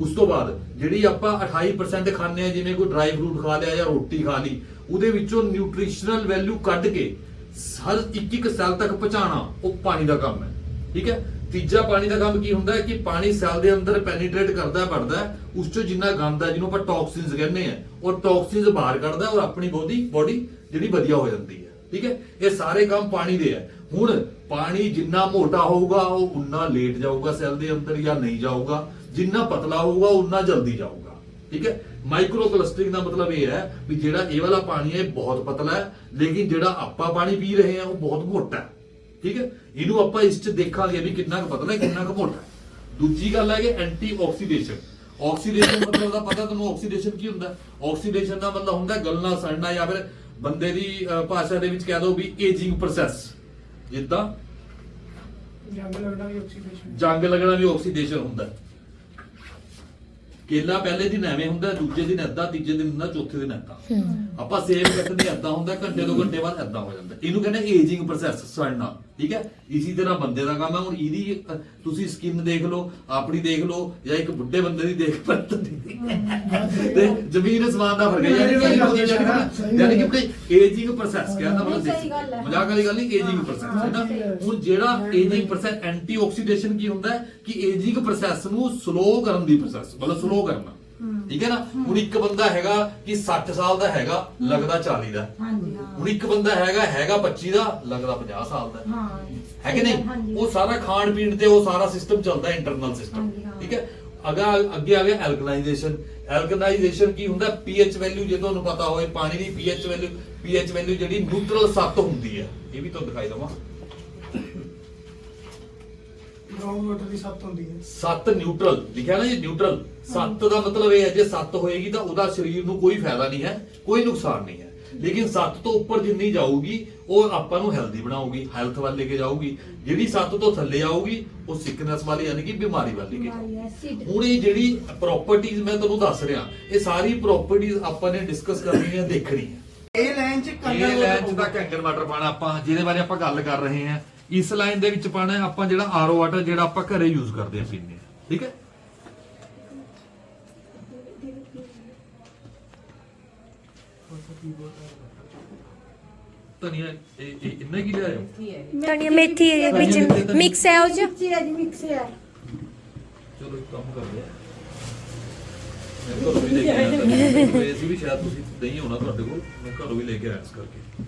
ਉਸ ਤੋਂ ਬਾਅਦ ਜਿਹੜੀ ਆਪਾਂ 28% ਖਾਂਦੇ ਆ ਜਿਵੇਂ ਕੋਈ ਡਰਾਈ ਫਰੂਟ ਖਾ ਲਿਆ ਜਾਂ ਰੋਟੀ ਖਾ ਲਈ, ਉਹਦੇ ਵਿੱਚੋਂ ਨਿਊਟ੍ਰੀਸ਼ਨਲ ਵੈਲਿਊ ਕੱਢ ਕੇ ਹਰ ਇੱਕ ਇੱਕ ਸੈੱਲ ਤੱਕ ਪਹੁੰਚਾਉਣਾ ਉਹ ਪਾਣੀ ਦਾ ਕੰਮ ਹੈ। ਠੀਕ ਹੈ? ਤੀਜਾ ਪਾਣੀ ਦਾ ਕੰਮ ਕੀ ਹੁੰਦਾ ਹੈ ਕਿ ਪਾਣੀ ਸੈੱਲ ਦੇ ਅੰਦਰ ਪੈਨੀਟ੍ਰੇਟ ਕਰਦਾ ਹੈ ਵੜਦਾ ਉਸ ਚੋਂ ਜਿੰਨਾ ਗੰਦ ਹੈ, ਜਿਹਨੂੰ ਆਪਾਂ ਟੌਕਸਿਨਸ ਕਹਿੰਦੇ ਆ ਉਹ ਟੌਕਸਿਨਸ ਬਾਹਰ ਕੱਢਦਾ ਔਰ ਆਪਣੀ ਬੋਡੀ ਬੋਡੀ ਜਿਹੜੀ ਵਧੀਆ ਹੋ ਜਾਂਦੀ ਹੈ। ਠੀਕ ਹੈ? ਇਹ ਸਾਰੇ ਕੰਮ ਪਾਣੀ ਦੇ ਹੈ। ਹੁਣ ਪਾਣੀ ਜਿੰਨਾ ਮੋਟਾ ਹੋਊਗਾ, ਉਹ ਉਨਾ ਲੇਟ ਜਾਊਗਾ ਸੈੱਲ ਦੇ ਅੰਦਰ ਜਾਂ ਨਹੀਂ ਜਾਊਗਾ। ਜਿੰਨਾ ਪਤਲਾ ਹੋਊਗਾ, ਉਨਾ ਜਲਦੀ ਜਾਊਗਾ। ਠੀਕ ਹੈ? ਮਾਈਕਰੋ ਕਲਸਟਰਿੰਗ ਦਾ ਮਤਲਬ ਇਹ ਹੈ ਵੀ ਜਿਹੜਾ ਇਹ ਵਾਲਾ ਪਾਣੀ ਹੈ ਇਹ ਬਹੁਤ ਪਤਲਾ ਹੈ ਲੇਕਿਨ ਜਿਹੜਾ ਆਪਾਂ ਪਾਣੀ ਪੀ ਰਹੇ ਹਾਂ ਉਹ ਬਹੁਤ ਮੋਟਾ ਹੈ। ਠੀਕ ਹੈ? ਇਹਨੂੰ ਆਪਾਂ ਇਸ ਚ ਦੇਖਾਂਗੇ ਵੀ ਕਿੰਨਾ ਕੁ ਪਤਲਾ ਹੈ ਕਿੰਨਾ ਕੁ ਮੋਟਾ ਹੈ। ਦੂਜੀ ਗੱਲ ਹੈ ਕਿ ਐਂਟੀ ਆਕਸੀਡੇਸ਼ਨ ਆਕਸੀਡੇਸ਼ਨ ਮਤਲਬ ਦਾ ਪਤਾ ਤੁਹਾਨੂੰ ਆਕਸੀਡੇਸ਼ਨ ਕੀ ਹੁੰਦਾ? ਆਕਸੀਡੇਸ਼ਨ ਦਾ ਮਤਲਬ ਹੁੰਦਾ ਗਲਣਾ ਸੜਨਾ ਜਾਂ ਫਿਰ ਬੰਦੇ ਦੀ ਭਾਸ਼ਾ ਦੇ ਵਿੱਚ ਕਹਿ ਦੋ ਵੀ ਏਜਿੰਗ ਪ੍ਰੋਸੈਸ ਜਿੱਦਾਂ ਜੰਗ ਲੱਗਣਾ ਵੀ ਆਕਸੀਡੇਸ਼ਨ ਜੰਗ ਲੱਗਣਾ ਵੀ ਆਕਸੀਡੇਸ਼ਨ ਹੁੰਦਾ। ਕੇਲਾ ਪਹਿਲੇ ਦਿਨ ਐਵੇਂ ਹੁੰਦਾ ਦੂਜੇ ਦਿਨ ਏਦਾਂ ਤੀਜੇ ਦਿਨ ਹੁੰਦਾ ਚੌਥੇ ਦਿਨ ਏਦਾਂ। ਆਪਾਂ ਸੇਵ ਕੱਟਦੇ ਏਦਾਂ ਹੁੰਦਾ ਘੰਟੇ ਦੋ ਘੰਟੇ ਬਾਅਦ ਏਦਾਂ ਹੋ ਜਾਂਦਾ। ਇਹਨੂੰ ਕਹਿੰਦੇ ਏਜਿੰਗ ਪ੍ਰੋਸੈਸ ਸੜਨਾ ਠੀਕ ਹੈ? ਇਸੇ ਤਰ੍ਹਾਂ ਬੰਦੇ ਦਾ ਕੰਮ ਹੈ। ਹੁਣ ਇਹਦੀ ਤੁਸੀਂ ਸਕਿਨ ਦੇਖ ਲਓ ਆਪਣੀ ਦੇਖ ਲਓ ਜਾਂ ਇੱਕ ਬੁੱਢੇ ਬੰਦੇ ਦੀ ਦੇਖ ਪਰਤ ਤੇ ਜ਼ਮੀਨ ਅਸਮਾਨ ਦਾ ਫ਼ਰਕ ਹੈ। ਯਾਨੀ ਕਿ ਯਾਨੀ ਕਿ ਕੋਈ ਏਜਿੰਗ ਪ੍ਰੋਸੈਸ ਕਹਿੰਦਾ ਮਤਲਬ ਸਹੀ ਦੇਸੀ। ਗੱਲ ਹੈ। ਮਜ਼ਾਕ ਵਾਲੀ ਗੱਲ ਨਹੀਂ ਏਜਿੰਗ ਪ੍ਰੋਸੈਸ ਹੈ ਨਾ? ਹੁਣ ਜਿਹੜਾ ਏਜਿੰਗ ਪ੍ਰੋਸੈਸ ਐਂਟੀ ਆਕਸੀਡੇਸ਼ਨ ਕੀ ਹੁੰਦਾ ਹੈ? ਕਿ ਏਜਿੰਗ ਪ੍ਰੋਸੈਸ ਨੂੰ ਸਲੋ ਕਰਨ ਦੀ ਪ੍ਰੋਸੈਸ ਮਤਲਬ ਸਲੋ ਕਰਨਾ। ਠੀਕ ਹੈ ਨਾ? ਹੁਣ ਇੱਕ ਬੰਦਾ ਹੈਗਾ ਕਿ 60 ਸਾਲ ਦਾ ਹੈਗਾ ਲੱਗਦਾ 40 ਦਾ। ਹਾਂਜੀ। ਹੁਣ ਇੱਕ ਬੰਦਾ ਹੈਗਾ ਹੈਗਾ 25 ਦਾ ਲੱਗਦਾ 50 ਸਾਲ ਦਾ। ਹਾਂ। ਹੈ ਕਿ ਨਹੀਂ। ਉਹ ਸਾਰਾ ਖਾਣ ਪੀਣ ਤੇ ਉਹ ਸਾਰਾ ਸਿਸਟਮ ਚੱਲਦਾ ਇੰਟਰਨਲ ਸਿਸਟਮ ਹਾਂਜੀ, ਹਾਂ। ਠੀਕ ਹੈ? ਅਗਾ ਅੱਗੇ ਆ ਗਿਆ ਐਲਕਲਾਈਜੇਸ਼ਨ ਐਲਕਲਾਈਜੇਸ਼ਨ ਕੀ ਹੁੰਦਾ? ਪੀਐਚ ਵੈਲਿਊ ਜੇ ਤੁਹਾਨੂੰ ਪਤਾ ਹੋਵੇ ਪਾਣੀ ਦੀ ਪੀਐਚ ਵੈਲਿਊ ਪੀਐਚ ਵੈਲਿਊ ਜਿਹੜੀ ਨਿਊਟਰਲ 7 ਹੁੰਦੀ ਹੈ। ਇਹ ਵੀ ਤੁਹਾਨੂੰ ਦਿਖਾਈ ਦਵਾਂ। ਗਰਾਊਂਡ ਵਾਟਰ ਦੀ ਸੱਤ ਹੁੰਦੀ ਹੈ। 7 ਨਿਊਟਰਲ ਲਿਖਿਆ ਨਾ ਜੀ ਨਿਊਟਰਲ 7 ਦਾ ਮਤਲਬ ਇਹ ਹੈ ਜੇ 7 ਹੋਏਗੀ ਤਾਂ ਉਹਦਾ ਸਰੀਰ ਨੂੰ ਕੋਈ ਫਾਇਦਾ ਨਹੀਂ ਹੈ ਕੋਈ ਨੁਕਸਾਨ ਨਹੀਂ ਹੈ। ਲੇਕਿਨ 7 ਤੋਂ ਉੱਪਰ ਜਿੰਨੀ ਜਾਊਗੀ ਉਹ ਆਪਾਂ ਨੂੰ ਹੈਲਦੀ ਬਣਾਊਗੀ ਹੈਲਥ ਵੱਲ ਲੈ ਕੇ ਜਾਊਗੀ। ਜਿਹੜੀ 7 ਤੋਂ ਥੱਲੇ ਆਊਗੀ ਉਹ ਸਿਕਨੈਸ ਵਾਲੀ ਯਾਨੀ ਕਿ ਬਿਮਾਰੀ ਵੱਲ ਲੈ ਕੇ ਜਾਊਗੀ। ਹੁਣ ਇਹ ਜਿਹੜੀ ਪ੍ਰਾਪਰਟੀਆਂ ਮੈਂ ਤੁਹਾਨੂੰ ਦੱਸ ਰਿਹਾ ਇਹ ਸਾਰੀ ਪ੍ਰਾਪਰਟੀਆਂ ਆਪਾਂ ਨੇ ਡਿਸਕਸ ਕਰਨੀ ਹੈ ਦੇਖਣੀ ਹੈ। ਇਹ ਲਾਈਨ ਚ ਇਹ ਕੰਗਰ ਲਾਈਨ 'ਚ ਤਾਂ ਕੈਂਗਰ ਵਾਟਰ ਪਾਣਾ ਆਪਾਂ ਜਿਹਦੇ ਬਾਰੇ ਆਪਾਂ ਗੱਲ ਕਰ ਰਹੇ ਹਾਂ। ਇਸ ਲਾਈਨ ਦੇ ਵਿੱਚ ਪਾਣਾ ਆਪਾਂ ਜਿਹੜਾ ਆਰਓ ਵਾਟਰ ਜਿਹੜਾ ਆਪਾਂ ਘਰੇ ਯੂਜ਼ ਕਰਦੇ ਆ ਪੀਂਦੇ ਆ ਠੀਕ ਹੈ? ਧਨੀਆ ਇਹ ਇਹ ਇੰਨਾ ਕੀ ਲਿਆਇਓ ਧਨੀਆ ਮੇਥੀ ਹੈ ਵਿੱਚ ਮਿਕਸ ਹੈ ਉਹ ਚ? ਮਿਕਸ ਹੈ ਜੀ ਮਿਕਸ ਹੈ। ਚਲੋ ਇੱਕ ਕੰਮ ਕਰਦੇ ਆ ਮੈਂ ਘਰੋਂ ਵੀ ਲੈ ਕੇ ਆਇਆ ਸੀ ਵੀ ਸ਼ਾਇਦ ਤੁਸੀਂ ਨਹੀਂ ਹੋਣਾ ਤੁਹਾਡੇ ਕੋਲ ਮੈਂ ਘਰੋਂ ਵੀ ਲੈ ਕੇ ਆਇਆ ਇਸ ਕਰਕੇ।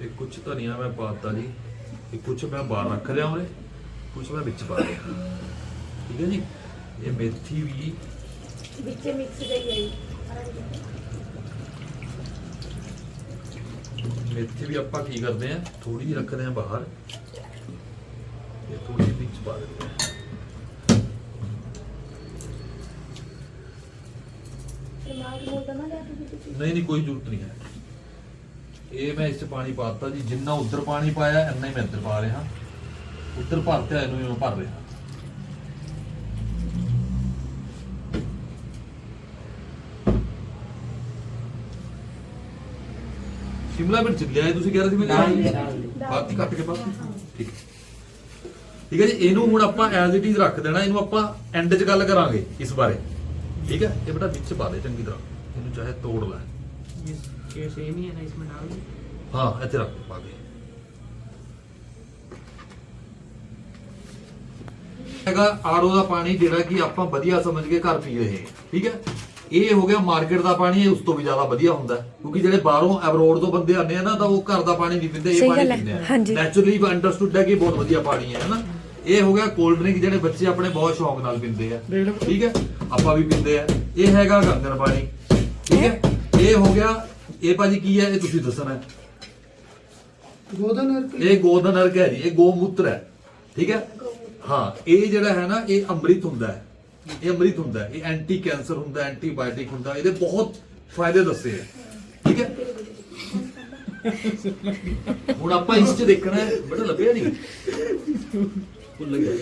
ਇਹ ਕੁਝ ਧਨੀਆ ਮੈਂ ਪਾਤਾ ਜੀ ਇਹ ਕੁਝ ਮੈਂ ਬਾਹਰ ਰੱਖ ਲਿਆ ਉਹਨੇ ਕੁਝ ਮੈਂ ਵਿੱਚ ਪਾ ਲਿਆ। ਠੀਕ ਹੈ ਜੀ? ਇਹ ਮੇਥੀ ਵੀ ਵਿੱਚ ਮਿਕਸ ਗਈ ਹੈ ਜੀ ਮੇਥੀ ਵੀ ਆਪਾਂ ਕੀ ਕਰਦੇ ਆ ਥੋੜੀ ਜਿਹੀ ਰੱਖਦੇ ਆ ਬਾਹਰ। ਇਹ ਥੋੜੀ ਜਿਹੀ ਵਿੱਚ ਪਾ ਦਿੰਦੇ ਆ ਨਹੀਂ ਨਹੀਂ ਕੋਈ ਜ਼ਰੂਰਤ ਨਹੀਂ ਹੈ। ਇਹ ਮੈਂ ਇਸ ਚ ਪਾਣੀ ਪਾਤਾ ਜੀ। ਜਿੰਨਾ ਉੱਧਰ ਪਾਣੀ ਪਾਇਆ ਇੰਨਾ ਹੀ ਮੈਂ ਇੱਧਰ ਪਾ ਰਿਹਾ। ਉੱਧਰ ਭਰਤੇ ਇਹਨੂੰ ਮੈਂ ਭਰ ਰਿਹਾ। ਸ਼ਿਮਲਾ ਮਿਰਚ ਲਿਆਏ ਤੁਸੀਂ ਕਹਿ ਰਹੇ ਸੀ ਮੈਂ ਬਾਤੀ ਕੱਟ ਕੇ ਪਾ ਠੀਕ ਹੈ। ਠੀਕ ਹੈ ਜੀ ਇਹਨੂੰ ਹੁਣ ਆਪਾਂ ਐਜ਼ ਇਟ ਇਜ਼ ਰੱਖ ਦੇਣਾ ਇਹਨੂੰ ਆਪਾਂ ਐਂਡ 'ਚ ਗੱਲ ਕਰਾਂਗੇ ਇਸ ਬਾਰੇ ਠੀਕ ਹੈ ਇਹ ਬੇਟਾ ਵਿੱਚ ਪਾ ਦੇ ਚੰਗੀ ਤਰ੍ਹਾਂ ਇਹਨੂੰ ਚਾਹੇ ਤੋੜ ਲੈ ये सेम ही है ना इसमें डाल ਹਾਂ ਇੱਥੇ ਰੱਖ ਪਾ ਦੇ ਹੈਗਾ ਆਰਓ ਦਾ ਪਾਣੀ ਜਿਹੜਾ ਕਿ ਆਪਾਂ ਵਧੀਆ ਸਮਝ ਕੇ ਘਰ ਪੀ ਰਹੇ ਹਾਂ ਠੀਕ ਹੈ ਇਹ ਹੋ ਗਿਆ ਮਾਰਕੀਟ ਦਾ ਪਾਣੀ ਉਸ ਤੋਂ ਵੀ ਜ਼ਿਆਦਾ ਵਧੀਆ ਹੁੰਦਾ ਕਿਉਂਕਿ ਜਿਹੜੇ ਬਾਹਰੋਂ ਐਬਰੋਡ ਤੋਂ ਬੰਦੇ ਆਉਂਦੇ ਆ ਨਾ ਤਾਂ ਉਹ ਘਰ ਦਾ ਪਾਣੀ ਨਹੀਂ ਪੀਂਦੇ ਇਹ ਪਾਣੀ ਪੀਂਦੇ ਆ। ਨੈਚੁਰਲੀ ਅੰਡਰਸਟੂਡ ਹੈ ਕਿ ਬਹੁਤ ਵਧੀਆ ਪਾਣੀ ਹੈ ਹਨਾ? ਇਹ ਹੋ ਗਿਆ ਕੋਲਡ ਡਰਿੰਕ ਜਿਹੜੇ ਬੱਚੇ ਆਪਣੇ ਬਹੁਤ ਸ਼ੌਂਕ ਨਾਲ ਪੀਂਦੇ ਆ। ਠੀਕ ਹੈ? ਆਪਾਂ ਵੀ ਪੀਂਦੇ ਆ। ਇਹ ਹੈਗਾ ਗੰਗਨ ਪਾਣੀ। ਠੀਕ ਹੈ? ਇਹ ਹੋ ਗਿਆ ਇਹ ਭਾਜੀ ਕੀ ਹੈ? ਇਹ ਤੁਸੀਂ ਦੱਸਣਾ ਗੋਦਨ ਅਰਕ। ਇਹ ਗੋਦਨ ਅਰਕ ਹੈ ਜੀ ਇਹ ਗੋਮੂਤਰ ਹੈ। ਠੀਕ ਹੈ? ਹਾਂ ਇਹ ਜਿਹੜਾ ਹੈ ਨਾ ਇਹ ਅੰਮ੍ਰਿਤ ਹੁੰਦਾ ਹੈ। ਇਹ ਅਮਰਿਤ ਹੁੰਦਾ ਇਹ ਐਂਟੀ ਕੈਂਸਰ ਹੁੰਦਾ ਐਂਟੀਬਾਇਓਟਿਕ ਹੁੰਦਾ ਇਹਦੇ ਬਹੁਤ ਫਾਇਦੇ ਦੱਸੇ ਆ ਠੀਕ ਹੈ? ਹੁਣ ਆਪਾਂ ਇਸ ਤੇ ਦੇਖਣਾ ਹੈ ਬੜਾ ਲੱਭਿਆ ਨਹੀਂ। ਭੁੱਲ ਗਿਆ।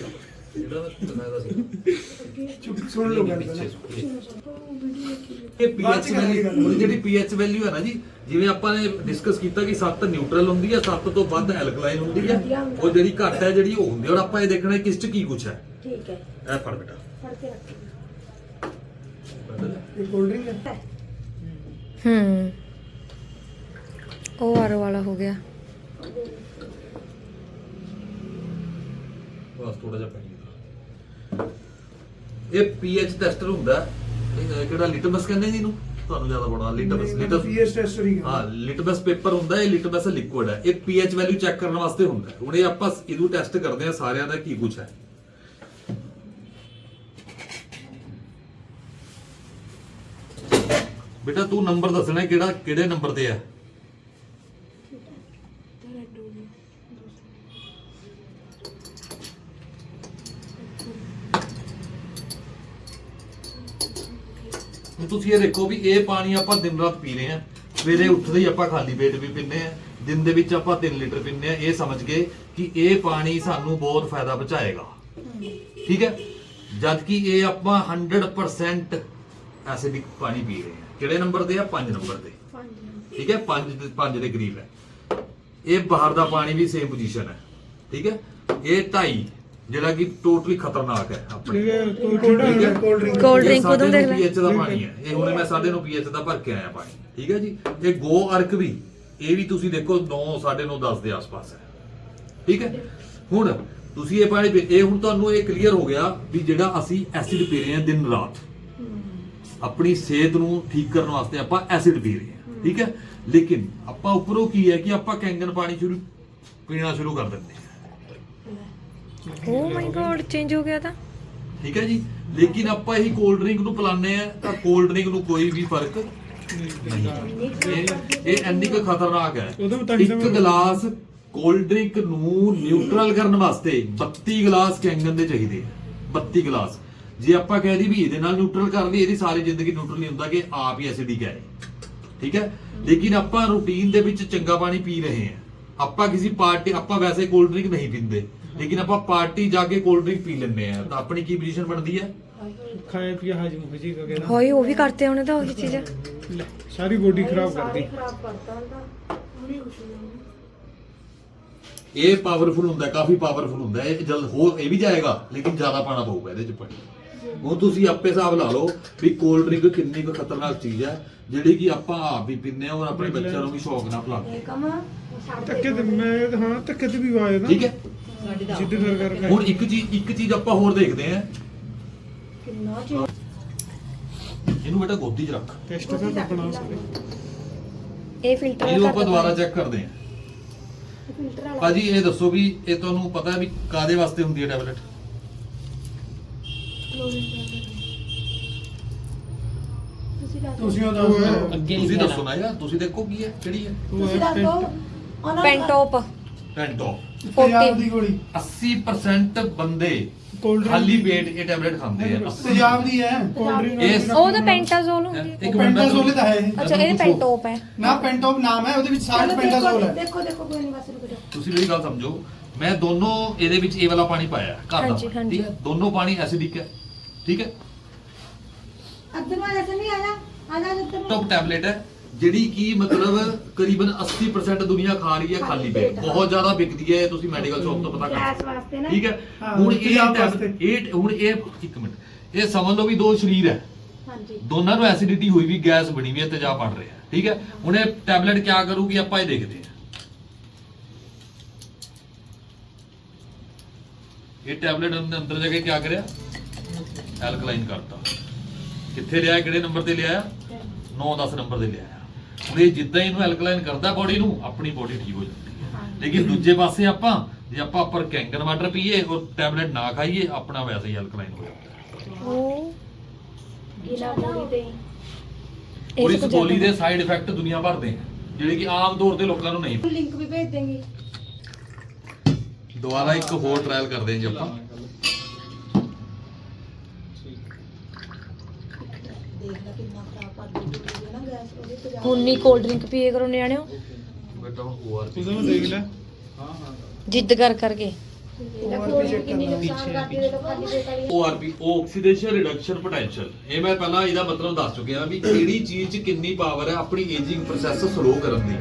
ਜਿਹੜੀ ਪੀਐਚ ਵੈਲਿਊ ਹੈ ਨਾ ਜੀ ਜਿਵੇਂ ਆਪਾਂ ਨੇ ਡਿਸਕਸ ਕੀਤਾ ਕਿ 7 ਨਿਊਟਰਲ ਹੁੰਦੀ ਹੈ 7 ਤੋਂ ਵੱਧ ਐਲਕਲਾਈਨ ਹੁੰਦੀ ਹੈ ਉਹ ਜਿਹੜੀ ਘੱਟ ਹੈ ਜਿਹੜੀ ਉਹ ਹੁੰਦੀ ਹੈ ਔਰ ਆਪਾਂ ਇਹ ਦੇਖਣਾ ਕਿ ਇਸ 'ਚ ਕੀ ਕੁਝ ਹੈ। ਠੀਕ ਹੈ। ਇਹ ਫੜ ਬੇਟਾ। ਫੜ ਕੇ ਰੱਖ ਇਹ ਕੋਲਡ ਡਰਿੰਕ ਹੈ? ਹੂੰ। ਉਹ ਆਰ ਵਾਲਾ ਹੋ ਗਿਆ। ਬਸ ਥੋੜਾ ਜਿਹਾ ਪਾਣੀ ਇਹ ਪੀਐਚ ਟੈਸਟਰ ਹੁੰਦਾ। ਇਹ ਕਿਹੜਾ ਲਿਟਮਸ ਕਹਿੰਦੇ ਜੀ ਨੂੰ ਤੁਹਾਨੂੰ ਜ਼ਿਆਦਾ ਬੜਾ ਲਿਟਮਸ ਲਿਟਮਸ ਪੀਐਚ ਟੈਸਟਰ ਹੀ ਹਾਂ ਲਿਟਮਸ ਪੇਪਰ ਹੁੰਦਾ ਇਹ ਲਿਟਮਸ ਲਿਕੁਇਡ ਹੈ। ਇਹ ਪੀਐਚ ਵੈਲਿਊ ਚੈੱਕ ਕਰਨ ਵਾਸਤੇ ਹੁੰਦਾ। ਹੁਣ ਇਹ ਆਪਾਂ ਇਹਨੂੰ ਟੈਸਟ ਕਰਦੇ ਆ ਸਾਰਿਆਂ ਦਾ ਕੀ ਕੁਝ ਹੈ। ਬੇਟਾ, ਤੂੰ ਨੰਬਰ ਦੱਸਣਾ ਕਿਹੜਾ, ਕਿਹੜੇ ਨੰਬਰ ਤੇ ਹੈ ਤੁਸੀਂ ਇਹ ਦੇਖੋ ਵੀ ਇਹ ਪਾਣੀ ਆਪਾਂ ਦਿਨ ਰਾਤ ਪੀ ਰਹੇ ਹਾਂ ਸਵੇਰੇ ਉੱਠਦੇ ਹੀ ਆਪਾਂ ਖਾਲੀ ਪੇਟ ਵੀ ਪੀਂਦੇ ਆ। ਦਿਨ ਦੇ ਵਿੱਚ ਆਪਾਂ 3 ਲੀਟਰ ਪੀਂਦੇ ਆ। ਇਹ ਸਮਝ ਕੇ ਕਿ ਇਹ ਪਾਣੀ ਸਾਨੂੰ ਬਹੁਤ ਫਾਇਦਾ ਪਹੁੰਚਾਏਗਾ। ਠੀਕ ਹੈ? ਜਦ ਕਿ ਇਹ ਆਪਾਂ 100% ਐਸਿਡਿਕ ਪਾਣੀ ਪੀ ਰਹੇ ਕਿਹੜੇ ਨੰਬਰ ਦੇ ਆ? ਪੰਜ ਨੰਬਰ ਦੇ। ਠੀਕ ਹੈ? ਪੰਜ ਤੇ ਦੇ ਕਰੀਬ ਹੈ। ਇਹ ਬਾਹਰ ਦਾ ਪਾਣੀ ਵੀ ਸੇਮ ਪੋਜੀਸ਼ਨ ਹੈ। ਠੀਕ ਹੈ? ਇਹ 2.5 ਜਿਹੜਾ ਕਿ ਟੋਟਲੀ ਖਤਰਨਾਕ ਹੈ ਆਪਣੇ ਕੋਲਡ ਡਰਿੰਕ ਉਦੋਂ ਦੇਖ ਲੈ। ਇਹ ਭਰ ਕੇ ਆਇਆ ਪਾਣੀ। ਠੀਕ ਹੈ ਜੀ? ਇਹ ਗੋ ਅਰਕ ਵੀ ਇਹ ਵੀ ਤੁਸੀਂ ਦੇਖੋ 9 9.5 10 ਦੇ ਆਸ-ਪਾਸ ਹੈ। ਠੀਕ ਹੈ? ਹੁਣ ਤੁਸੀਂ ਇਹ ਪਾਣੀ ਇਹ ਹੁਣ ਤੁਹਾਨੂੰ ਇਹ ਕਲੀਅਰ ਹੋ ਗਿਆ ਵੀ ਜਿਹੜਾ ਅਸੀਂ ਐਸਿਡ ਪੀ ਰਹੇ ਹਾਂ ਦਿਨ ਰਾਤ। ਆਪਣੀ ਸਿਹਤ ਨੂੰ ਠੀਕ ਕਰਨ ਵਾਸਤੇ ਆਪਾਂ ਐਸਿਡ ਪੀ ਰਹੇ ਹਾਂ ਠੀਕ ਹੈ? ਲੇਕਿਨ ਆਪਾਂ ਉੱਪਰੋਂ ਕੀ ਹੈ ਕਿ ਆਪਾਂ ਕੈਂਗਨ ਪਾਣੀ ਸ਼ੁਰੂ ਪੀਣਾ ਸ਼ੁਰੂ ਕਰ ਦਿੰਦੇ ਹਾਂ। ਓ ਮਾਈ ਗॉड ਚੇਂਜ ਹੋ ਗਿਆ ਤਾਂ। ਠੀਕ ਹੈ ਜੀ? ਲੇਕਿਨ ਆਪਾਂ ਇਹੀ ਕੋਲਡ ਡਰਿੰਕ ਨੂੰ ਪਿਲਾਉਂਦੇ ਆ ਤਾਂ ਕੋਲਡ ਡਰਿੰਕ ਨੂੰ ਕੋਈ ਵੀ ਫ਼ਰਕ ਨਹੀਂ ਇਹ ਇਹ ਇੰਨੀ ਕੁ ਖਤਰਨਾਕ ਹੈ। ਇੱਕ ਗਲਾਸ ਕੋਲਡ ਡਰਿੰਕ ਨੂੰ ਨਿਊਟਰਲ ਕਰਨ ਵਾਸਤੇ 32 ਗਲਾਸ ਕੈਂਗਨ ਦੇ ਚਾਹੀਦੇ ਆ। 32 ਗਲਾਸ। ਜੇ ਆਪਾਂ ਕਹਿ ਦੀ ਵੀ ਇਹਦੇ ਨਾਲ ਨਿਊਟਰਲ ਕਰ ਲਈ ਇਹਦੀ ਸਾਰੀ ਜ਼ਿੰਦਗੀ ਨਿਊਟਰਲ ਨਹੀਂ ਹੁੰਦਾ ਕਿ ਆਪ ਹੀ ਐਸਿਡਿਕ ਹੈ ਠੀਕ ਹੈ? ਲੇਕਿਨ ਆਪਾਂ ਰੂਟੀਨ ਦੇ ਵਿੱਚ ਚੰਗਾ ਪਾਣੀ ਪੀ ਰਹੇ ਹਾਂ। ਆਪਾਂ ਕਿਸੇ ਪਾਰਟੀ ਆਪਾਂ ਵੈਸੇ ਕੋਲਡ ਡਰਿੰਕ ਨਹੀਂ ਪੀਂਦੇ। ਲੇਕਿਨ ਆਪਾਂ ਪਾਰਟੀ ਜਾ ਕੇ ਕੋਲਡ ਡਰਿੰਕ ਪੀ ਲੈਂਦੇ ਆ ਤਾਂ ਆਪਣੀ ਕੀ ਪੋਜੀਸ਼ਨ ਬਣਦੀ ਹੈ? ਖਾਏ ਪੀਏ ਹਾਜਮ ਹੋ ਜੀ ਵਗੈਰਾ। ਹੋਈ ਉਹ ਵੀ ਕਰਤੇ ਉਹਨੇ ਤਾਂ ਉਹੀ ਚੀਜ਼ ਸਾਰੀ ਬੋਡੀ ਖਰਾਬ ਕਰਦੀ। ਖਰਾਬ ਕਰਤਾ ਉਹਦਾ। ਉਹਨੇ ਕੁਛ ਨਹੀਂ ਇਹ ਪਾਵਰਫੁਲ ਹੁੰਦਾ ਕਾਫੀ ਪਾਵਰਫੁਲ ਹੁੰਦਾ। ਹੈ। ਇਹ ਜਲ ਹੋ ਇਹ ਵੀ ਜਾਏਗਾ ਲੇਕਿਨ ਜ਼ਿਆਦਾ ਪਾਣਾ ਪਊਗਾ ਇਹਦੇ ਚ ਪਾਣੀ। ਹੁਣ ਤੁਸੀਂ ਆਪੇ ਹਿਸਾਬ ਲਾ ਲਓ ਵੀ ਕੋਲਡ ਡਰਿੰਕ ਕਿੰਨੀ ਕੁ ਖਤਰਨਾਕ ਚੀਜ਼ ਹੈ ਜਿਹੜੀ ਕਿ ਆਪਾਂ ਆਪ ਵੀ ਪੀਂਦੇ ਹਾਂ ਔਰ ਆਪਣੇ ਬੱਚਿਆਂ ਨੂੰ ਵੀ ਸ਼ੌਕ ਨਾਲ ਪਿਲਾਉਂਦੇ ਕਮ ਧੱਕੇ ਤੇ ਮੈਂ ਹਾਂ ਧੱਕੇ ਤੇ ਵੀ ਆਇਆ ਹਾਂ। ਨਾ। ਠੀਕ ਹੈ? ਜਿੱਦ ਕਰ ਕਰ ਹੁਣ ਇੱਕ ਚੀਜ਼ ਇੱਕ ਚੀਜ਼ ਆਪਾਂ ਹੋਰ ਦੇਖਦੇ ਹਾਂ। ਕਿੰਨਾ ਚੀਜ਼ ਇਹਨੂੰ ਬੇਟਾ ਗੋਦੀ 'ਚ ਰੱਖ। ਟੈਸਟ ਤਾਂ ਆਪਣਾ ਸਾਰੇ ਇਹ ਫਿਲਟਰ ਇਹਨੂੰ ਆਪਾਂ ਦੁਬਾਰਾ ਚੈੱਕ ਕਰਦੇ ਹਾਂ। ਫਿਲਟਰ ਵਾਲਾ ਭਾਜੀ ਇਹ ਦੱਸੋ ਵੀ ਇਹ ਤੁਹਾਨੂੰ ਪਤਾ ਵੀ ਕਾਦੇ ਵਾਸਤੇ ਹੁੰਦੀ ਹੈ ਟੈਬਲੇਟ? ਤੁਸੀਂ ਉਹ ਦੱਸੋ ਅੱਗੇ ਤੁਸੀਂ ਦੱਸੋ ਨਾ ਯਾਰ ਤੁਸੀਂ ਦੇਖੋ ਕੀ ਹੈ ਕਿਹੜੀ ਹੈ। ਤੁਸੀਂ ਦੱਸੋ। ਉਹਨਾਂ ਨੂੰ- ਪੈਂਟੋਪ ਪੈਂਟੋ ਪੰਜਾਬ ਦੀ ਗੋਲੀ। 80% ਬੰਦੇ ਕੋਲਡ ਖਾਲੀ ਪੇਟ ਇਹ ਟੈਬਲੇਟ ਖਾਂਦੇ ਆ। ਪੰਜਾਬ ਦੀ ਹੈ। ਕੋਲਡ ਡਰਿੰਕ ਇਹ ਉਹ ਤਾਂ ਪੈਂਟਾਜ਼ੋਲ ਹੁੰਦੀ ਹੈ ਇੱਕ ਮਿੰਟ ਪੈਂਟਾਜ਼ੋਲ ਤਾਂ ਹੈ। ਇਹ। ਅੱਛਾ ਇਹ ਪੈਂਟੋਪ ਹੈ। ਨਾ ਪੈਂਟੋਪ ਨਾਮ ਹੈ ਉਹਦੇ ਵਿੱਚ ਚਲੋ 60 ਪੈਂਟਾਜ਼ੋਲ ਹੈ। ਦੇਖੋ ਦੇਖੋ ਕੋਈ ਨਹੀਂ ਬਸ ਰੁਕ ਜਾਓ। ਤੁਸੀਂ ਮੇਰੀ ਗੱਲ ਸਮਝੋ। ਮੈਂ ਦੋਨੋਂ ਇਹਦੇ ਵਿੱਚ ਇਹ ਵਾਲਾ ਪਾਣੀ ਪਾਇਆ ਘਰ ਦਾ ਹਾਂਜੀ, ਪਾਣੀ, ਹਾਂਜੀ। ਠੀਕ ਹੈ? ਦੋਨੋਂ ਪਾਣੀ ਐਸਿਡਿਕ ਹੈ। ਠੀਕ ਹੈ? ਅੱਧਰ ਵਾਲਾ ਐਸਾ ਨਹੀਂ ਆਇਆ? ਆ ਜਾ ਇੱਧਰ ਨੂੰ। ਟੌਪ ਟੈਬਲੇਟ ਹੈ ਜਿਹੜੀ ਕੀ ਮਤਲਬ ਕਰੀਬਨ 80% ਦੁਨੀਆ ਖਾ ਰਹੀ ਹੈ ਖਾਲੀ ਪੇਟ ਬਹੁਤ ਜ਼ਿਆਦਾ ਵਿਕਦੀ ਹੈ ਤੁਸੀਂ ਮੈਡੀਕਲ ਸ਼ਾਪ ਤੋਂ ਪਤਾ ਕਰ ਗੈਸ ਸਕਦੇ ਹੋ। ਵਾਸਤੇ ਨਾ। ਠੀਕ ਹੈ? ਹਾਂ, ਹੁਣ ਇਹ ਟੈਬ- ਵਾਸਤੇ। ਇਹ ਹੁਣ ਇਹ ਇੱਕ ਮਿੰਟ। ਇਹ ਸਮਝ ਲਓ ਵੀ ਦੋ ਸਰੀਰ ਹੈ। ਹਾਂਜੀ। ਦੋਨਾਂ ਨੂੰ ਐਸਿਡਿਟੀ ਹੋਈ ਵੀ ਗੈਸ ਬਣੀ ਵੀ ਹੈ ਤੇਜ਼ਾਬ ਬਣ ਰਿਹਾ ਠੀਕ ਹੈ? ਹੁਣ ਇਹ ਟੈਬਲੇਟ ਕਿਆ ਕਰੂਗੀ ਆਪਾਂ ਇਹ ਦੇਖਦੇ ਹਾਂ। ਇਹ ਟੈਬਲੇਟ ਅੰਦਰ ਅੰਦਰ ਜਾ ਕੇ ਕਿਆ ਕਰਿਆ? ਐਲਕਲਾਈਨ ਕਰਤਾ। ਕਿੱਥੇ ਲਿਆ ਕਿਹੜੇ ਨੰਬਰ ਤੇ ਲਿਆ? 9-10 ਨੰਬਰ ਤੇ ਲਿਆ ਹੁਣ ਇਹ ਜਿੱਦਾਂ ਇਹਨੂੰ ਐਲਕਲਾਈਨ ਕਰਦਾ ਬੋਡੀ ਨੂੰ ਆਪਣੀ ਬੋਡੀ ਠੀਕ ਹੋ ਜਾਂਦੀ ਹੈ। ਲੇਕਿਨ ਦੂਜੇ ਪਾਸੇ ਆਪਾਂ ਜੇ ਆਪਾਂ ਉੱਪਰ ਕੈਂਗਨ ਵਾਟਰ ਪੀਏ ਔਰ ਟੈਬਲੇਟ ਨਾ ਖਾਈਏ ਆਪਣਾ ਵੈਸੇ ਹੀ ਐਲਕਲਾਈਨ ਹੋ ਜਾਂਦਾ ਉਹ ਗਿਲਾ ਬੋਲੀ ਔਰ ਇਸ ਗੋਲੀ ਦੇ ਸਾਈਡ ਇਫੈਕਟ ਦੁਨੀਆ ਭਰ ਦੇ ਹੈ ਜਿਹੜੇ ਕਿ ਆਮ ਤੌਰ ਤੇ ਲੋਕਾਂ ਨੂੰ ਨਹੀਂ। ਲਿੰਕ ਵੀ ਭੇਜ ਦੇਂਗੇ। ਦੁਬਾਰਾ ਇੱਕ ਹੋਰ ਟ੍ਰਾਇਲ ਕਰਦੇ ਹਾਂ ਜੀ ਆਪਾਂ ਦੇਖ ਲੈ ਕਿੰਨਾ ਖਰਾਬ ਕਰ ਦਿੱਤੀ ਹੈ ਨਾ ਗੈਸ ਉਹਦੇ ਤੇ ਜਾ ਹੁਣ ਨਹੀਂ ਕੋਲਡ ਡਰਿੰਕ ਪੀਏ ਕਰੋ ਨਿਆਣਿਓ। ਬੇਟਾ ਹੁਣ ਦੇਖ ਲੈ ਜਿੱਦ ਕਰ ਕਰਕੇ ਇਹਦਾ ਆਕਸੀਡੇਸ਼ਨ ਰਿਡਕਸ਼ਨ ਪੋਟੈਂਸ਼ੀਅਲ ਇਹ ਮੈਂ ਪਹਿਲਾਂ ਇਹਦਾ ਮਤਲਬ ਦੱਸ ਚੁੱਕਿਆ ਵੀ ਕਿਹੜੀ ਚੀਜ਼ 'ਚ ਕਿੰਨੀ ਪਾਵਰ ਹੈ ਆਪਣੀ ਏਜਿੰਗ ਪ੍ਰੋਸੈਸ ਸਲੋ ਕਰਨ ਦੀ।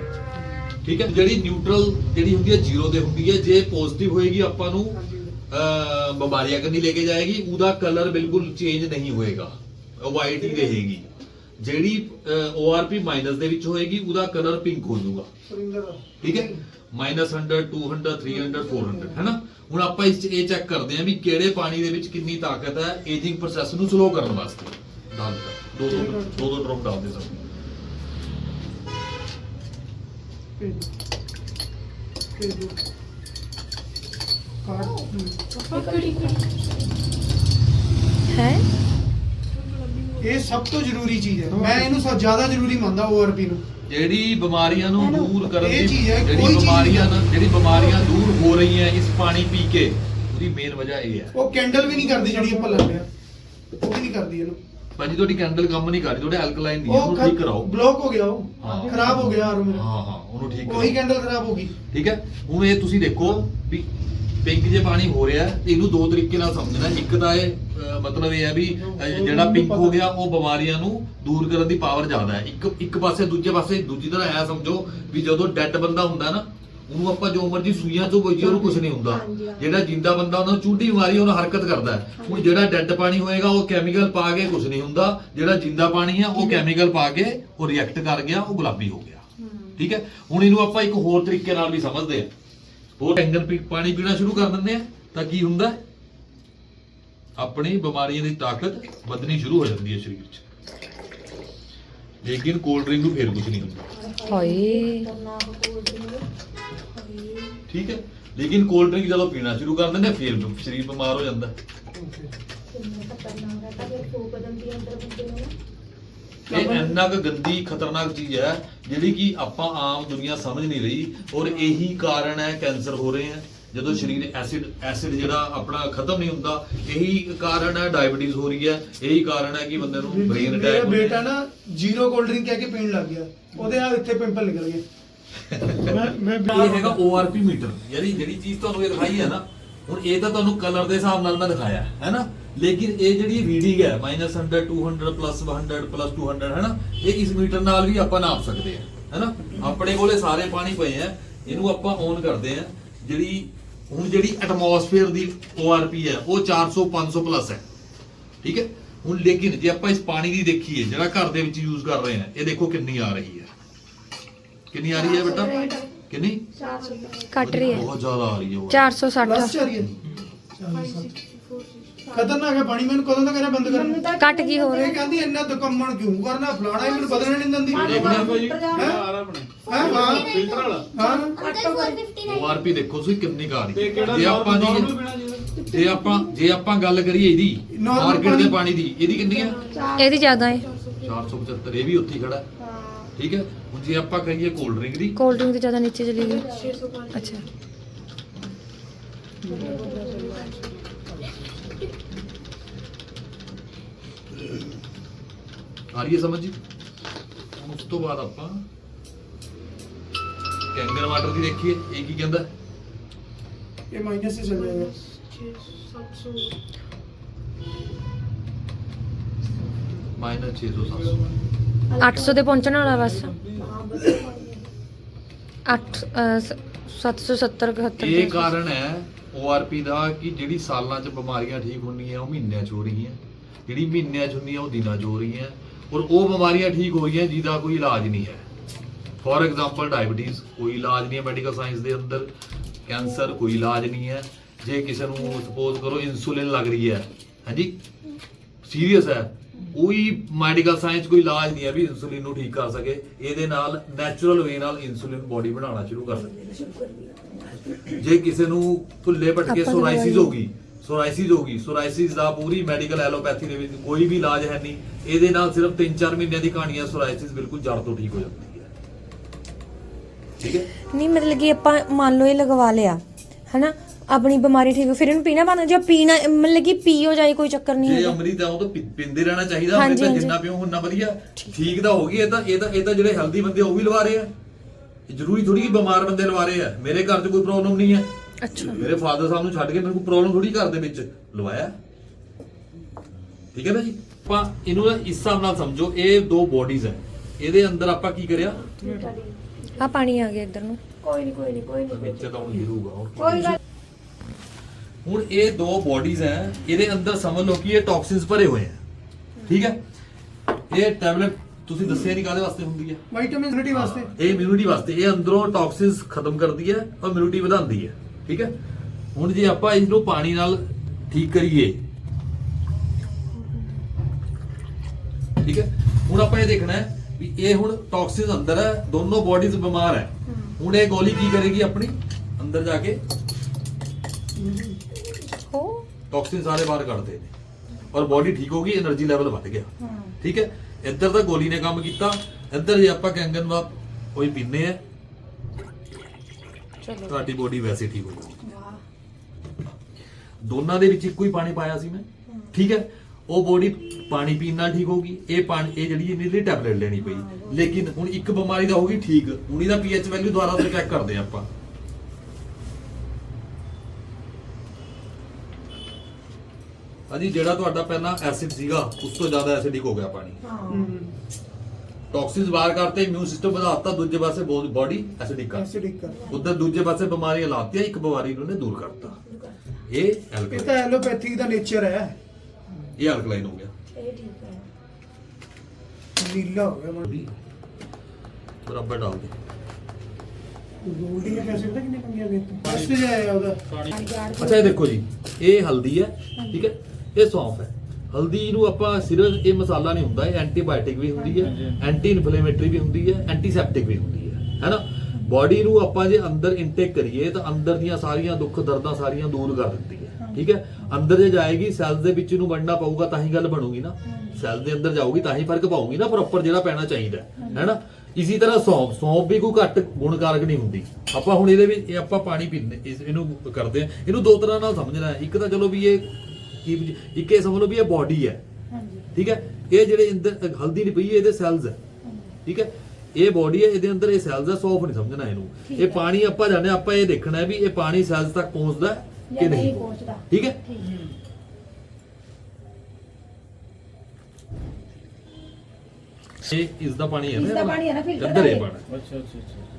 ਠੀਕ ਹੈ? ਜਿਹੜੀ ਨਿਊਟਰਲ ਜਿਹੜੀ ਹੁੰਦੀ ਹੈ ਜ਼ੀਰੋ ਤੇ ਹੁੰਦੀ ਹੈ। ਜੇ ਪੋਜ਼ਿਟਿਵ ਹੋਏਗੀ, ਆਪਾਂ ਨੂੰ ਬਿਮਾਰੀਆਂ ਕੰਨੀ ਲੈ ਕੇ ਜਾਏਗੀ। ਉਹਦਾ ਕਲਰ ਬਿਲਕੁਲ ਚੇਂਜ ਨਹੀਂ ਹੋਏਗਾ। ਵਾਈਟ ਹੀ ਰਹੇਗੀ। ਜਿਹੜੀ ORP ਮਾਈਨਸ ਦੇ ਵਿੱਚ ਹੋਏਗੀ ਉਹਦਾ ਕਲਰ ਪਿੰਕ ਹੋ ਜਾਊਗਾ। ਠੀਕ ਹੈ? ਮਾਈਨਸ 100 200 300 400 ਹੈ ਨਾ? ਹੁਣ ਆਪਾਂ ਇਸ 'ਚ ਇਹ ਚੈੱਕ ਕਰਦੇ ਹਾਂ ਵੀ ਕਿਹੜੇ ਪਾਣੀ ਦੇ ਵਿੱਚ ਕਿੰਨੀ ਤਾਕਤ ਹੈ ਏਜਿੰਗ ਪ੍ਰੋਸੈਸ ਨੂੰ ਸਲੋ ਕਰਨ ਵਾਸਤੇ। ਡਾਲ ਦੋ ਦੋ ਦੋ ਦੋ ਡ੍ਰੌਪ ਡਾਲ ਦੇ ਸਭ ਹੈ? ਇਹ ਸਭ ਤੋਂ ਜ਼ਰੂਰੀ ਚੀਜ਼ ਹੈ। ਮੈਂ ਇਹਨੂੰ ਸਭ ਜ਼ਿਆਦਾ ਜ਼ਰੂਰੀ ਮੰਨਦਾ ORP ਨੂੰ। ਜਿਹੜੀ ਬਿਮਾਰੀਆਂ ਨੂੰ ਦੂਰ ਕਰਨ ਇਹ ਦੀ ਚੀਜ਼ ਹੈ, ਜਿਹੜੀ ਕੋਈ ਚੀਜ਼ ਬਿਮਾਰੀਆਂ। ਨਾਲ ਜਿਹੜੀ ਬਿਮਾਰੀਆਂ ਦੂਰ ਹੋ ਰਹੀਆਂ ਇਸ ਪਾਣੀ ਪੀ ਕੇ ਉਹਦੀ ਮੇਨ ਵਜ੍ਹਾ ਇਹ ਹੈ। ਉਹ ਕੈਂਡਲ ਵੀ ਨਹੀਂ ਕਰਦੀ ਜਿਹੜੀ ਆਪਾਂ ਲੈਂਦੇ ਆ ਉਹ ਵੀ ਨਹੀਂ ਕਰਦੀ ਇਹਨੂੰ। ਭਾਜੀ ਤੁਹਾਡੀ ਕੈਂਡਲ ਕੰਮ ਨਹੀਂ ਕਰ ਰਹੀ ਤੁਹਾਡੇ ਐਲਕਲਾਈਨ ਦੀ ਹੈ, ਉਹਨੂੰ ਠੀਕ ਕਰਾਓ। ਬਲੌਕ ਹੋ ਗਿਆ ਉਹ। ਖਰਾਬ ਹੋ ਗਿਆ ਆਰੋ ਮੇਰਾ। ਹਾਂ ਹਾਂ ਉਹਨੂੰ ਠੀਕ ਉਹੀ ਕਰਾਓ। ਕੈਂਡਲ ਖਰਾਬ ਹੋ ਗਈ। ਠੀਕ ਹੈ? ਹੁਣ ਇਹ ਤੁਸੀਂ ਦੇਖੋ ਵੀ ਪਿੰਕ ਜੇ ਪਾਣੀ ਹੋ ਰਿਹਾ ਹੈ, ਤੇ ਇਹਨੂੰ ਦੋ ਤਰੀਕੇ ਨਾਲ ਸਮਝਣਾ ਇੱਕ ਤਾਂ ਇਹ ਮਤਲਬ ਇਹ ਹੈ ਵੀ ਜਿਹੜਾ ਪਿੰਕ ਹੋ ਗਿਆ ਉਹ ਬਿਮਾਰੀਆਂ ਨੂੰ ਦੂਰ ਕਰਨ ਦੀ ਪਾਵਰ ਜ਼ਿਆਦਾ ਹੈ। ਇੱਕ ਇੱਕ ਪਾਸੇ ਦੂਜੇ ਪਾਸੇ ਦੂਜੀ ਤਰ੍ਹਾਂ ਐ ਸਮਝੋ ਵੀ ਜਦੋਂ ਡੈੱਡ ਬੰਦਾ ਹੁੰਦਾ ਨਾ ਉਹਨੂੰ ਆਪਾਂ ਜੋ ਮਰਜ਼ੀ ਸੂਈਆਂ ਤੋਂ ਬੋਈਏ ਉਹਨੂੰ ਕੁਝ ਨਹੀਂ ਹੁੰਦਾ। ਜਿਹੜਾ ਜਿੰਦਾ ਬੰਦਾ ਉਹਨਾਂ ਨੂੰ ਚੂੰਡੀ ਬਿਮਾਰੀ ਉਹਨੂੰ ਹਰਕਤ ਕਰਦਾ ਹੈ। ਹੁਣ ਜਿਹੜਾ ਡੈੱਡ ਪਾਣੀ ਹੋਏਗਾ ਉਹ ਕੈਮੀਕਲ ਪਾ ਕੇ ਕੁਝ ਨਹੀਂ ਹੁੰਦਾ। ਜਿਹੜਾ ਜਿੰਦਾ ਪਾਣੀ ਹੈ ਉਹ ਕੈਮੀਕਲ ਪਾ ਕੇ ਉਹ ਰਿਐਕਟ ਕਰ ਗਿਆ ਉਹ ਗੁਲਾਬੀ ਹੋ ਗਿਆ। ਠੀਕ ਹੈ? ਹੁਣ ਇਹਨੂੰ ਆਪਾਂ ਇੱਕ ਹੋਰ ਤਰੀਕੇ ਨਾਲ ਵੀ ਸਮਝਦੇ ਹਾਂ। ਹੋਰ ਪੀ ਪਾਣੀ ਪੀਣਾ ਸ਼ੁਰੂ ਕਰ ਦਿੰਦੇ ਆ ਤਾਂ ਕੀ ਹੁੰਦਾ? ਆਪਣੀ ਬਿਮਾਰੀਆਂ ਦੀ ਤਾਕਤ ਵਧਣੀ ਸ਼ੁਰੂ ਹੋ ਜਾਂਦੀ ਹੈ ਸਰੀਰ 'ਚ। ਲੇਕਿਨ ਕੋਲਡ ਡਰਿੰਕ ਨੂੰ ਫੇਰ ਕੁਝ ਨਹੀਂ ਹੁੰਦਾ। ਹਾਏ। ਠੀਕ ਹੈ? ਲੇਕਿਨ ਕੋਲਡ ਡਰਿੰਕ ਜਦੋਂ ਪੀਣਾ ਸ਼ੁਰੂ ਕਰ ਦਿੰਦੇ ਆ, ਫੇਰ ਸਰੀਰ ਬਿਮਾਰ ਹੋ ਜਾਂਦਾ। ਇਹ ਇੰਨਾ ਕੁ ਗੰਦੀ ਖਤਰਨਾਕ ਚੀਜ਼ ਹੈ ਜਿਹੜੀ ਕਿ ਆਪਾਂ ਆਮ ਦੁਨੀਆ ਸਮਝ ਨਹੀਂ ਰਹੀ ਔਰ ਇਹੀ ਕਾਰਨ ਹੈ ਕੈਂਸਰ ਹੋ ਰਹੇ ਹੈ। ਜਦੋਂ ਸਰੀਰ ਐਸਿਡ ਐਸਿਡ ਜਿਹੜਾ ਆਪਣਾ ਖਤਮ ਨਹੀਂ ਹੁੰਦਾ ਇਹੀ ਕਾਰਨ ਹੈ ਡਾਇਬੀਟੀਜ਼ ਹੋ ਰਹੀ ਹੈ ਇਹੀ ਕਾਰਨ ਹੈ ਕਿ ਬੰਦੇ ਨੂੰ ਬ੍ਰੇਨ ਮੇਰਾ ਅਟੈਕ ਬੇਟਾ ਨਾ ਜ਼ੀਰੋ ਕੋਲਡ ਡਰਿੰਕ ਕਹਿ ਕੇ ਪੀਣ ਲੱਗ ਗਿਆ। ਉਹਦੇ ਆ ਇੱਥੇ ਪਿੰਪਲ ਨਿਕਲ ਗਏ। ਮੈਂ ਮੈਂ ਇਹ ਹੈਗਾ ORP ਮੀਟਰ ਯਾਨੀ ਜਿਹੜੀ ਚੀਜ਼ ਤੁਹਾਨੂੰ ਇਹ ਦਿਖਾਈ ਹੈ ਨਾ ਹੁਣ ਇਹ ਤਾਂ ਤੁਹਾਨੂੰ ਕਲਰ ਦੇ ਹਿਸਾਬ ਨਾਲ ਮੈਂ ਦਿਖਾਇਆ ਹੈ ਹੈ ਨਾ? ਲੇਕਿਨ ਇਹ ਜਿਹੜੀ ਰੀਡਿੰਗ ਹੈ -100 200 100 200 ਹੈ ਨਾ? ਇਹ ਇਸ ਮੀਟਰ ਨਾਲ ਵੀ ਆਪਾਂ ਨਾਪ ਸਕਦੇ ਹਾਂ ਹੈ ਨਾ? ਆਪਣੇ ਕੋਲੇ ਸਾਰੇ ਪਾਣੀ ਪਏ ਆ ਇਹਨੂੰ ਆਪਾਂ ਔਨ ਕਰਦੇ ਆ ਜਿਹੜੀ ਹੁਣ ਜਿਹੜੀ ਐਟਮੋਸਫੇਅਰ ਦੀ ORP ਹੈ ਉਹ 400 500 ਪਲੱਸ ਹੈ। ਠੀਕ ਹੈ? ਹੁਣ ਲੇਕਿਨ ਜੇ ਆਪਾਂ ਇਸ ਪਾਣੀ ਦੀ ਦੇਖੀਏ ਜਿਹੜਾ ਘਰ ਦੇ ਵਿੱਚ ਯੂਜ਼ ਕਰ ਰਹੇ ਹਾਂ ਇਹ ਦੇਖੋ ਕਿੰਨੀ ਆ ਰਹੀ ਹੈ। ਕਿੰਨੀ ਆ ਰਹੀ ਹੈ ਬੇਟਾ? ਕਿੰਨੀ? ਕੱਟ ਰਹੀ ਹੈ। ਬਹੁਤ ਜ਼ਿਆਦਾ ਆ ਰਹੀ ਹੈ ਉਹ। 460 ਪਲੱਸ ਚੱਲ ਰਹੀ ਹੈ। ਖਤਰਨਾਕ ਹੈ ਪਾਣੀ ਮੈਨੂੰ ਕਦੋਂ ਤੱਕ ਇਹਨੇ ਬੰਦ ਕਰਨਾ? ਕੱਟ ਕੀ ਹੋ ਰਿਹਾ ਕਹਿੰਦੀ ਇੰਨਾ ਦੁਕੰਮਣ ਕਿਉਂ ਕਰਨਾ? ਫਲਾਣਾ ਹੀ ਮੈਨੂੰ ਬਦਲਣ ਨਹੀਂ ਦਿੰਦੀ। ਦੇਖਣਾ ਕੋਈ ਹੈਂ? ਹਾਂ? ਹਾਂ। ਫਿਲਟਰ ਵਾਲਾ। ਹਾਂ। ORP ਦੇਖੋ ਤੁਸੀਂ ਕਿੰਨੀ ਕਾ ਰਹੀ ਹੈ। ਜੇ ਆਪਾਂ ਜੀ ਜੇ ਆਪਾਂ ਜੇ ਆਪਾਂ ਗੱਲ ਕਰੀਏ ਇਹਦੀ Normal ਮਾਰਕੀਟ ਦੇ ਪਾਣੀ- ਪਾਣੀ ਦੀ ਇਹਦੀ ਕਿੰਨੀ ਹੈ ਇਹਦੀ ਜ਼ਿਆਦਾ ਹੈ। 475 ਇਹ ਵੀ ਉੱਥੇ ਹੀ ਖੜਾ ਹੈ। ਠੀਕ ਹੈ? ਹੁਣ ਜੇ ਆਪਾਂ ਕਹੀਏ ਕੋਲਡ ਡਰਿੰਕ ਦੀ। ਕੋਲਡ ਡਰਿੰਕ ਦੀ ਜ਼ਿਆਦਾ ਨੀਚੇ ਚਲੀ ਗਈ। ਅੱਛਾ। ਆ ਰਹੀ ਹੈ ਸਮਝ ਜੀ। ਉਸ ਤੋਂ ਬਾਅਦ ਆਪਾਂ ਕੈਂਗਰ ਵਾਟਰ ਦੀ ਦੇਖੀਏ ਇਹ ਕੀ ਕਹਿੰਦਾ? ਇਹ ਮਾਈਨਸ ਹੀ ਚੱਲ ਜਾਏਗਾ 600 ਮਾਈਨਸ 600 800 ਤੇ ਪਹੁੰਚਣ ਵਾਲਾ ਬਸ। 8 770 71 ਇਹ ਕਾਰਨ ਹੈ ORP ਦਾ ਕਿ ਜਿਹੜੀ ਸਾਲਾਂ 'ਚ ਬਿਮਾਰੀਆਂ ਠੀਕ ਹੁੰਦੀਆਂ ਉਹ ਮਹੀਨਿਆਂ 'ਚ ਹੋ ਰਹੀਆਂ। ਜਿਹੜੀ ਮਹੀਨਿਆਂ 'ਚ ਹੁੰਦੀਆਂ ਉਹ ਦਿਨਾਂ 'ਚ ਹੋ ਰਹੀਆਂ। ਔਰ ਉਹ ਬਿਮਾਰੀਆਂ ਠੀਕ ਹੋ ਰਹੀਆਂ ਜਿਹਦਾ ਕੋਈ ਇਲਾਜ ਨਹੀਂ ਹੈ। ਫੋਰ ਐਗਜ਼ਾਮਪਲ ਡਾਇਬੀਟੀਜ਼ ਕੋਈ ਇਲਾਜ ਨਹੀਂ ਹੈ ਮੈਡੀਕਲ ਸਾਇੰਸ ਦੇ ਅੰਦਰ। ਕੈਂਸਰ ਕੋਈ ਇਲਾਜ ਨਹੀਂ ਹੈ। ਜੇ ਕਿਸੇ ਨੂੰ ਸਪੋਜ਼ ਕਰੋ ਇਨਸੂਲਿਨ ਲੱਗ ਰਹੀ ਹੈ ਹਾਂਜੀ? ਸੀਰੀਅਸ ਹੈ। ਕੋਈ ਮੈਡੀਕਲ ਸਾਇੰਸ ਕੋਈ ਇਲਾਜ ਨਹੀਂ ਹੈ ਵੀ ਇਨਸੂਲਿਨ ਨੂੰ ਠੀਕ ਕਰ ਸਕੇ। ਇਹਦੇ ਨਾਲ ਨੈਚੁਰਲ ਵੇ ਨਾਲ ਇਨਸੂਲਿਨ ਬੋਡੀ ਬਣਾਉਣਾ ਸ਼ੁਰੂ ਕਰ ਸਕੇ ਜੇ ਕਿਸੇ ਨੂੰ ਭੁੱਲੇ ਭਟਕੇ ਸੋਰਾਇਸਿਸ ਹੋ ਗਈ ਸੋਰਾਇਸਿਸ ਹੋ ਗਈ। ਸੋਰਾਇਸਿਸ ਦਾ ਪੂਰੀ ਮੈਡੀਕਲ ਐਲੋਪੈਥੀ ਦੇ ਵਿੱਚ ਕੋਈ ਵੀ ਇਲਾਜ ਹੈ ਨਹੀਂ। ਇਹਦੇ ਨਾਲ ਸਿਰਫ 3-4 ਮਹੀਨਿਆਂ ਦੀ ਕਹਾਣੀ ਹੈ ਸੋਰਾਇਸਿਸ ਬਿਲਕੁਲ ਜੜ ਤੋਂ ਠੀਕ ਹੋ ਜਾਂਦੀ ਹੈ। ਠੀਕ ਹੈ? ਨਹੀਂ ਮਤਲਬ ਕਿ ਆਪਾਂ ਮੰਨ ਲਓ ਇਹ ਲਗਵਾ ਲਿਆ ਹਨਾ? ਆਪਣੀ ਬਿਮਾਰੀ ਠੀਕ ਹੋ ਫਿਰ ਇਹਨੂੰ ਪੀਣਾ ਬੰਦ ਜੇ ਪੀਣਾ ਮਤਲਬ ਕਿ ਪੀਓ ਜਾਏ ਕੋਈ ਚੱਕਰ ਨਹੀਂ ਜੇ ਹੈਗਾ। ਅੰਮ੍ਰਿਤ ਆ ਉਹ ਤਾਂ ਪੀ- ਪੀਂਦੇ ਰਹਿਣਾ ਚਾਹੀਦਾ ਹਾਂਜੀ, ਅੰਮ੍ਰਿਤ। ਜਿੰਨਾ ਪਿਓ ਉਨਾ ਵਧੀਆ। ਠੀਕ। ਤਾਂ ਹੋ ਗਈ ਇਹ ਤਾਂ ਇਹ ਤਾਂ ਇਹ ਤਾਂ ਜਿਹੜੇ ਹੈਲਦੀ ਬੰਦੇ ਆ ਉਹ ਵੀ ਲਵਾ ਰਹੇ ਆ। ਇਹ ਜ਼ਰੂਰੀ ਥੋੜੀ ਕਿ ਬਿਮਾਰ ਬੰਦੇ ਲਵਾ ਰਹੇ ਆ। ਮੇਰੇ ਘਰ 'ਚ ਕੋਈ ਪ੍ਰੋਬਲਮ ਨਹੀਂ ਹੈ। ਅੱਛਾ। ਮੇਰੇ ਫਾਦਰ ਸਾਹਿਬ ਨੂੰ ਛੱਡ ਕੇ ਮੈਨੂੰ ਕੋਈ ਪ੍ਰੋਬਲਮ ਥੋੜੀ ਘਰ ਦੇ ਵਿੱਚ। ਲਵਾਇਆ। ਠੀਕ ਹੈ ਨਾ ਜੀ ਆਪਾਂ ਇਹਨੂੰ ਇਸ ਹਿਸਾਬ ਨਾਲ ਸਮਝੋ ਇਹ ਦੋ ਬੋਡੀਜ਼ ਹੈ। ਇਹਦੇ ਅੰਦਰ ਆਪਾਂ ਕੀ ਕਰਿਆ? ਆ ਪਾਣੀ ਆ ਗਿਆ ਇੱਧਰ ਨੂੰ। ਕੋਈ ਨਹੀਂ ਕੋਈ ਨਹੀਂ ਕੋਈ ਨਹੀਂ ਵਿੱਚ ਤਾਂ ਹੁਣ ਗਿਰੂਗਾ ਹੋਰ। ਕੋਈ ਗੱਲ ਹੁਣ ਇਹ ਦੋ ਬੋਡੀਜ਼ ਹੈ ਇਹਦੇ ਅੰਦਰ ਸਮਝ ਲਓ ਕਿ ਇਹ ਟੌਕਸਿਨਸ ਭਰੇ ਹੋਏ ਹੈ। ਠੀਕ ਹੈ? ਇਹ ਟੈਬਲੇਟ ਤੁਸੀਂ ਦੱਸਿਆ ਨਹੀਂ ਕਾਹਦੇ ਵਾਸਤੇ ਹੁੰਦੀ ਹੈ? ਵਿਟਾਮਿਨ ਇਮਿਊਨਿਟੀ ਵਾਸਤੇ। ਇਹ ਇਮਿਊਨਿਟੀ ਵਾਸਤੇ। ਇਹ ਅੰਦਰੋਂ ਟੌਕਸਿਨਸ ਖਤਮ ਕਰਦੀ ਹੈ ਔਰ ਇਮਿਊਨਿਟੀ ਵਧਾਉਂਦੀ ਹੈ। ਠੀਕ ਹੈ? ਹੁਣ ਜੇ ਆਪਾਂ ਇਸ ਨੂੰ ਪਾਣੀ ਨਾਲ ਠੀਕ ਕਰੀਏ। ਠੀਕ ਹੈ? ਹੁਣ ਆਪਾਂ ਇਹ ਦੇਖਣਾ ਹੈ ਵੀ ਇਹ ਹੁਣ ਟੌਕਸਿਨ ਅੰਦਰ ਹੈ ਦੋਨੋਂ ਬਾਡੀਜ਼ ਬਿਮਾਰ ਹੈ। ਹੁਣ ਇਹ ਗੋਲੀ ਕੀ ਕਰੇਗੀ ਆਪਣੀ? ਅੰਦਰ ਜਾ ਕੇ ਹੋ। ਸਾਰੇ ਬਾਹਰ ਕੱਢਦੇ ਨੇ। ਔਰ ਬਾਡੀ ਠੀਕ ਹੋ ਗਈ એનર્ਜੀ ਲੈਵਲ ਵੱਧ ਗਿਆ। ਠੀਕ ਹੈ? ਇੱਧਰ ਤਾਂ ਗੋਲੀ ਨੇ ਕੰਮ ਕੀਤਾ। ਇੱਧਰ ਜੇ ਆਪਾਂ ਕੈਂਗਨ ਵਾਪ ਕੋਈ ਪੀਨੇ ਆ ਚਲੋ। ਤੁਹਾਡੀ ਬੋਡੀ ਵੈਸੇ ਠੀਕ ਹੋ ਜਾਊਗੀ। ਦੋਨਾਂ ਦੇ ਵਿੱਚ ਇੱਕੋ ਹੀ ਪਾਣੀ ਪਾਇਆ ਸੀ ਮੈਂ। ਠੀਕ ਹੈ? ਉਹ ਬੋਡੀ ਪਾਣੀ ਪੀਣ ਨਾਲ ਠੀਕ ਹੋਊਗੀ। ਇਹ ਪਾਣੀ ਇਹ ਜਿਹੜੀ ਇਹਨੇ ਲਈ ਟੈਬਲੇਟ ਲੈਣੀ ਪਈ। ਲੇਕਿਨ ਹੁਣ ਇੱਕ ਬਿਮਾਰੀ ਦਾ ਹੋਗੀ ਠੀਕ। ਹੁਣ ਇਹਦਾ ਪੀਐਚ ਵੈਲਿਊ ਦੁਬਾਰਾ ਤੋਂ ਚੈੱਕ ਕਰਦੇ ਹਾਂ ਆਪਾਂ। ਅਜੀ ਜਿਹੜਾ ਤੁਹਾਡਾ ਪਹਿਲਾਂ ਐਸਿਡ ਸੀਗਾ ਉਸ ਤੋਂ ਜ਼ਿਆਦਾ ਐਸਿਡਿਕ ਹੋ ਗਿਆ ਪਾਣੀ। ਟੌਕਸਿਨਸ ਬਾਹਰ ਕਰਤੇ ਇਮਿਊਨ ਸਿਸਟਮ ਵਧਾਤਾ ਦੂਜੇ ਪਾਸੇ ਬੋਡੀ ਐਸਿਡਿਕ ਕਰ ਐਸਿਡਿਕ ਕਰ ਉਧਰ ਦੂਜੇ ਪਾਸੇ ਬਿਮਾਰੀਆਂ ਲਾਤੀਆਂ ਇੱਕ ਬਿਮਾਰੀ ਨੂੰ ਨੇ ਦੂਰ ਕਰਤਾ ਇਹ ਇਹ ਤਾਂ ਐਲੋਪੈਥਿਕ ਦਾ ਨੇਚਰ ਹੈ। ਇਹ ਐਲਕਲਾਈਨ ਹੋ ਗਿਆ। ਇਹ ਠੀਕ ਹੈ। ਨੀਲਾ ਹੋ ਗਿਆ ਮਨ ਬਰਾਬਰ ਡਾਲ ਦੇ। ਗੋਲਡੀ ਨੇ ਪੈਸੇ ਪਤਾ ਕਿੰਨੇ ਮੰਗਿਆ ਵੇ ਫਸਟ ਜਾਇਆ ਉਹਦਾ। ਅੱਛਾ ਇਹ ਦੇਖੋ ਜੀ ਇਹ ਹਲਦੀ ਹੈ ਠੀਕ ਹੈ ਇਹ ਸੌਂਫ ਹੈ। ਹਲਦੀ ਨੂੰ ਆਪਾਂ ਸਿਰਫ ਇਹ ਮਸਾਲਾ ਨਹੀਂ ਹੁੰਦਾ ਇਹ ਐਂਟੀਬਾਇਓਟਿਕ ਵੀ ਹੁੰਦੀ ਹੈ ਐਂਟੀ ਇਨਫਲੇਮੇਟਰੀ ਵੀ ਹੁੰਦੀ ਹੈ ਐਂਟੀਸੈਪਟਿਕ ਵੀ ਹੁੰਦੀ ਹੈ ਹੈਨਾ? ਬਾਡੀ ਨੂੰ ਆਪਾਂ ਜੇ ਅੰਦਰ ਇਨਟੇਕ ਕਰੀਏ ਤਾਂ ਅੰਦਰ ਦੀਆਂ ਸਾਰੀਆਂ ਦੁੱਖ ਦਰਦਾਂ ਸਾਰੀਆਂ ਦੂਰ ਕਰ ਦਿੰਦੀ ਹੈ ਠੀਕ ਹੈ? ਅੰਦਰ ਜੇ ਜਾਏਗੀ ਸੈੱਲ ਦੇ ਵਿੱਚ ਨੂੰ ਵੜਨਾ ਪਊਗਾ ਤਾਂ ਹੀ ਗੱਲ ਬਣੂਗੀ ਨਾ। ਸੈੱਲ ਦੇ ਅੰਦਰ ਜਾਊਗੀ ਤਾਂ ਹੀ ਫ਼ਰਕ ਪਾਊਗੀ ਨਾ ਪ੍ਰੋਪਰ ਜਿਹੜਾ ਪੈਣਾ ਚਾਹੀਦਾ ਹੈ ਹੈਨਾ? ਇਸੇ ਤਰ੍ਹਾਂ ਸੌਂਫ ਸੌਂਫ ਵੀ ਕੋਈ ਘੱਟ ਗੁਣਕਾਰਕ ਨਹੀਂ ਹੁੰਦੀ। ਆਪਾਂ ਹੁਣ ਇਹਦੇ ਵਿੱਚ ਇਹ ਆਪਾਂ ਪਾਣੀ ਪੀਂਦੇ ਇਸ ਇਹਨੂੰ ਕਰਦੇ ਆ ਇਹਨੂੰ ਦੋ ਤਰ੍ਹਾਂ ਨਾਲ ਸਮਝਣਾ ਹੈ। ਇੱਕ ਤਾਂ ਚਲੋ ਵੀ ਇਹ ਕੀ ਇੱਕ ਇਹ ਸਮਝ ਲਓ ਵੀ ਇਹ ਬਾਡੀ ਹੈ। ਠੀਕ ਹੈ? ਇਹ ਜਿਹੜੇ ਅੰਦਰ ਹਲਦੀ ਨਹੀਂ ਪਈ ਇਹਦੇ ਸੈਲਸ ਹੈ। ਠੀਕ ਹੈ? ਇਹ ਬਾਡੀ ਹੈ ਇਹਦੇ ਅੰਦਰ ਇਹ ਸੈਲਸ ਹੈ ਸੌਫ ਨਹੀਂ ਸਮਝਣਾ ਇਹਨੂੰ। ਇਹ ਪਾਣੀ ਆਪਾਂ ਜਾਣਦੇ ਹਾਂ, ਆਪਾਂ ਇਹ ਦੇਖਣਾ ਹੈ ਵੀ ਇਹ ਪਾਣੀ ਸੈਲਸ ਤੱਕ ਪਹੁੰਚਦਾ ਹੈ ਕਿ ਨਹੀਂ ਪਹੁੰਚਦਾ। ਠੀਕ ਹੈ? ਇਹ ਇਸ ਦਾ ਪਾਣੀ ਹੈ ਨਾ ਇਸ ਦਾ ਪਾਣੀ ਹੈ ਨਾ, ਇਹ ਦਾ ਪਾਣੀ। ਅੱਛਾ ਅੱਛਾ ਅੱਛਾ।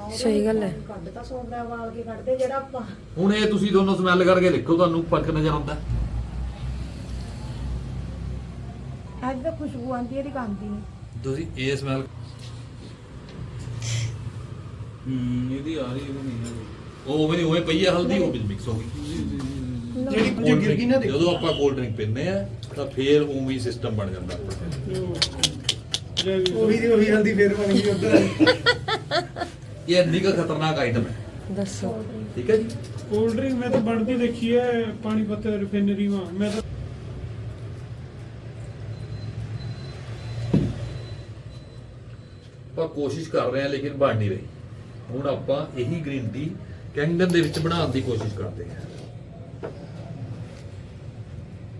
ਸਹੀ ਗੱਲ ਹੈ। ਕੱਢ ਤਾਂ ਸੌਂਦਾ ਵਾਲ ਕੇ ਕੱਢਦੇ ਜਿਹੜਾ ਆਪਾਂ। ਹੁਣ ਇਹ ਤੁਸੀਂ ਦੋਨੋਂ ਸਮੈਲ ਕਰਕੇ ਦੇਖੋ ਤੁਹਾਨੂੰ ਫ਼ਰਕ ਨਜ਼ਰ ਆਉਂਦਾ। ਹੈ। ਅੱਜ ਤਾਂ ਖੁਸ਼ਬੂ ਆਂਦੀ ਹੈ ਦੀ ਗਾਂਦੀ ਨਹੀਂ। ਤੁਸੀਂ ਇਹ ਸਮੈਲ ਹੂੰ ਇਹਦੀ ਆ ਰਹੀ ਇਹ ਨਹੀਂ ਉਹ ਉਵੇਂ ਦੀ ਉਵੇਂ ਪਈ ਹੈ ਹਲਦੀ ਉਹ ਵਿੱਚ ਮਿਕਸ ਹੋ ਗਈ। ਜਿਹੜੀ ਜੇ ਗਿਰ ਗਈ ਨਾ ਦੇਖੋ। ਜਦੋਂ ਆਪਾਂ ਕੋਲਡ ਡਰਿੰਕ ਪੀਂਦੇ ਆ ਤਾਂ ਫੇਰ ਉਵੇਂ ਹੀ ਸਿਸਟਮ ਬਣ ਜਾਂਦਾ। ਆਪਣਾ ਉਹੀ ਦੀ ਉਹੀ ਹਲਦੀ ਫੇਰ ਬਣ ਗਈ ਉਧਰ। ਇਹ ਇੰਨੀ ਕੁ ਖਤਰਨਾਕ ਆਈਟਮ ਹੈ। ਦੱਸੋ। ਠੀਕ ਹੈ ਜੀ? ਕੋਲਡ ਡਰਿੰਕ ਮੈਂ ਤਾਂ ਬਣਦੀ ਦੇਖੀ ਹੈ ਪਾਣੀਪਤ ਰਿਫਾਈਨਰੀ ਮਾ ਮੈਂ ਤਾਂ ਆਪਾਂ ਕੋਸ਼ਿਸ਼ ਕਰ ਰਹੇ ਹਾਂ ਲੇਕਿਨ ਬਣ ਨਹੀਂ ਰਹੀ। ਹੁਣ ਆਪਾਂ ਇਹੀ ਗ੍ਰੀਨ ਟੀ ਕੈਂਗਨ ਦੇ ਵਿੱਚ ਬਣਾਉਣ ਦੀ ਕੋਸ਼ਿਸ਼ ਕਰਦੇ ਹਾਂ।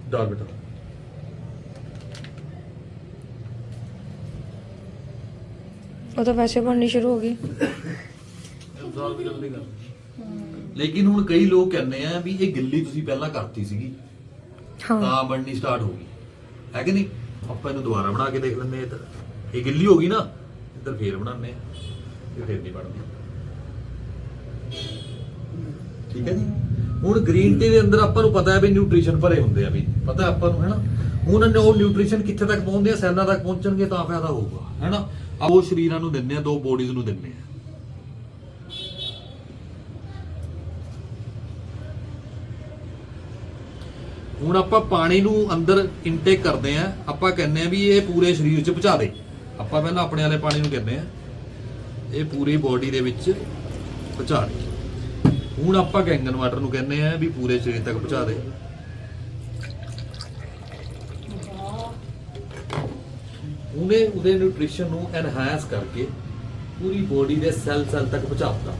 ਡਾਲ ਬੇਟਾ ਉਹ ਤਾਂ ਵੈਸੇ ਬਣਨੀ ਸ਼ੁਰੂ ਹੋ ਗਈ। ਅਬਜ਼ਰਵ ਵੀ ਜਲਦੀ ਕਰ ਲੇਕਿਨ ਹੁਣ ਕਈ ਲੋਕ ਕਹਿੰਦੇ ਆ ਵੀ ਇਹ ਗਿੱਲੀ ਤੁਸੀਂ ਪਹਿਲਾਂ ਕਰਤੀ ਸੀਗੀ ਹਾਂ। ਤਾਂ ਬਣਨੀ ਸਟਾਰਟ ਹੋ ਗਈ। ਹੈ ਕਿ ਨਹੀਂ? ਆਪਾਂ ਇਹਨੂੰ ਦੁਬਾਰਾ ਬਣਾ ਕੇ ਦੇਖ ਲੈਂਦੇ ਇੱਧਰ। ਇਹ ਗਿੱਲੀ ਹੋ ਗਈ ਨਾ ਇੱਧਰ ਫੇਰ ਬਣਾਉਂਦੇ ਆ ਇਹ ਫੇਰ ਨਹੀਂ ਬਣਦੀ। ਠੀਕ ਹੈ ਜੀ? ਹੁਣ ਗ੍ਰੀਨ ਟੀ ਦੇ ਅੰਦਰ ਆਪਾਂ ਨੂੰ ਪਤਾ ਹੈ ਵੀ ਨਿਊਟ੍ਰੀਸ਼ਨ ਭਰੇ ਹੁੰਦੇ ਆ ਵੀ। ਪਤਾ ਆਪਾਂ ਨੂੰ ਹੈਨਾ ਹੁਣ ਉਹ ਨਿਊਟ੍ਰੀਸ਼ਨ ਕਿੱਥੇ ਤੱਕ ਪਹੁੰਚਦੇ ਆ? ਸੈੱਲਾਂ ਤੱਕ ਪਹੁੰਚਣਗੇ ਤਾਂ ਫਾਇਦਾ ਹੋਊਗਾ ਹੈਨਾ ਆਹ ਉਹ ਸਰੀਰਾਂ ਨੂੰ ਦਿੰਦੇ ਆ, ਦੋ ਬੋਡੀਜ਼ ਨੂੰ ਦਿੰਦੇ ਆ। ਹੁਣ ਆਪਾਂ ਪਾਣੀ ਨੂੰ ਅੰਦਰ ਇਨਟੇਕ ਕਰਦੇ ਆ, ਆਪਾਂ ਕਹਿੰਦੇ ਆ ਵੀ ਇਹ ਪੂਰੇ ਸਰੀਰ 'ਚ ਪਹੁੰਚਾ ਦੇ। ਆਪਾਂ ਪਹਿਲਾਂ ਆਪਣੇ ਵਾਲੇ ਪਾਣੀ ਨੂੰ ਕਹਿੰਦੇ ਆ, ਇਹ ਪੂਰੀ ਬੋਡੀ ਦੇ ਵਿੱਚ ਪਹੁੰਚਾ ਦੇ। ਹੁਣ ਆਪਾਂ ਗੈਂਗਨ ਵਾਟਰ ਨੂੰ ਕਹਿੰਦੇ ਆ ਵੀ ਪੂਰੇ ਸਰੀਰ ਤੱਕ ਪਹੁੰਚਾ ਦੇ। ਉਹਨੇ ਉਹਦੇ ਨਿਊਟ੍ਰੀਸ਼ਨ ਨੂੰ ਐਨਹਾਂਸ ਕਰਕੇ ਪੂਰੀ ਬੋਡੀ ਦੇ ਸੈੱਲ ਸੈੱਲ ਤੱਕ ਪਹੁੰਚਾਤਾ।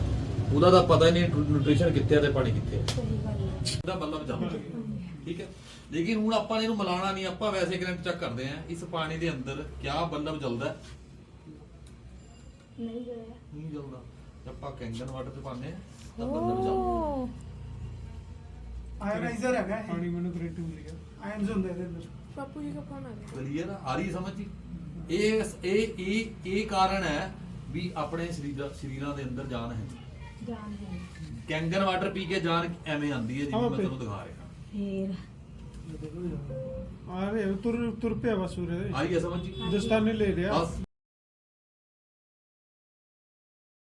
ਉਹਦਾ ਤਾਂ ਪਤਾ ਹੀ ਨਹੀਂ ਨਿਊਟ੍ਰੀਸ਼ਨ ਕਿੱਥੇ ਆ ਤੇ ਪਾਣੀ ਕਿੱਥੇ ਆ। ਸਹੀ ਗੱਲ ਹੈ ਉਹਦਾ ਬੱਲਬ ਚੱਲਦਾ ਠੀਕ ਹੈ? ਲੇਕਿਨ ਹੁਣ ਆਪਾਂ ਨੇ ਇਹਨੂੰ ਮਿਲਾਉਣਾ ਨਹੀਂ ਆਪਾਂ ਵੈਸੇ ਕਰੰਟ ਚੈੱਕ ਕਰਦੇ ਆਂ ਇਸ ਪਾਣੀ ਦੇ ਅੰਦਰ ਕਿਆ ਬੱਲਬ ਜਲਦਾ? ਹੈ? ਨਹੀਂ ਗਿਆ ਨਹੀਂ ਜਲਦਾ। ਜੇ ਆਪਾਂ ਕੈਂਗਨ ਵਾਟਰ ਚ ਪਾਉਂਦੇ ਆ ਤਾਂ ਬੱਲਬ ਜਲਦਾ। ਓ ਆਇਨਾਈਜ਼ਰ ਹੈਗਾ ਪਾਣੀ ਮੈਨੂੰ ਗ੍ਰੇਟ ਮਿਲ ਗਿਆ ਆਇਨਸ ਹੁੰਦੇ ਇਹਦੇ ਅੰਦਰ। ਪਾਪੂ ਜੀ ਦਾ ਫੋਨ ਆ ਗਿਆ? ਕਲੀਅਰ ਆ? ਰਹੀ ਸਮਝ ਜੀ? ਇਹ ਇਹ ਇਹ ਇਹ ਕਾਰਨ ਹੈ ਵੀ ਆਪਣੇ ਸਰੀਰ ਸਰੀਰਾਂ ਦੇ ਅੰਦਰ ਜਾਨ ਹੈ। ਜਾਨ ਹੈ। ਕੈਂਗਨ ਵਾਟਰ ਪੀ ਕੇ ਜਾਨ ਐਵੇਂ ਆਉਂਦੀ ਹੈ ਜਿਵੇਂ ਮੈਂ। ਤੁਹਾਨੂੰ ਦਿਖਾ ਰਿਹਾ। ਫੇਰ। ਆ ਰਹੇ ਤੁਰ ਤੁਰ ਪਿਆ ਬਸ ਉਰੇ ਆ ਰਹੀ ਹੈ ਸਮਝ ਜੀ? ਦਸਤਾਨੇ ਲੈ ਰਿਹਾ ਬਸ।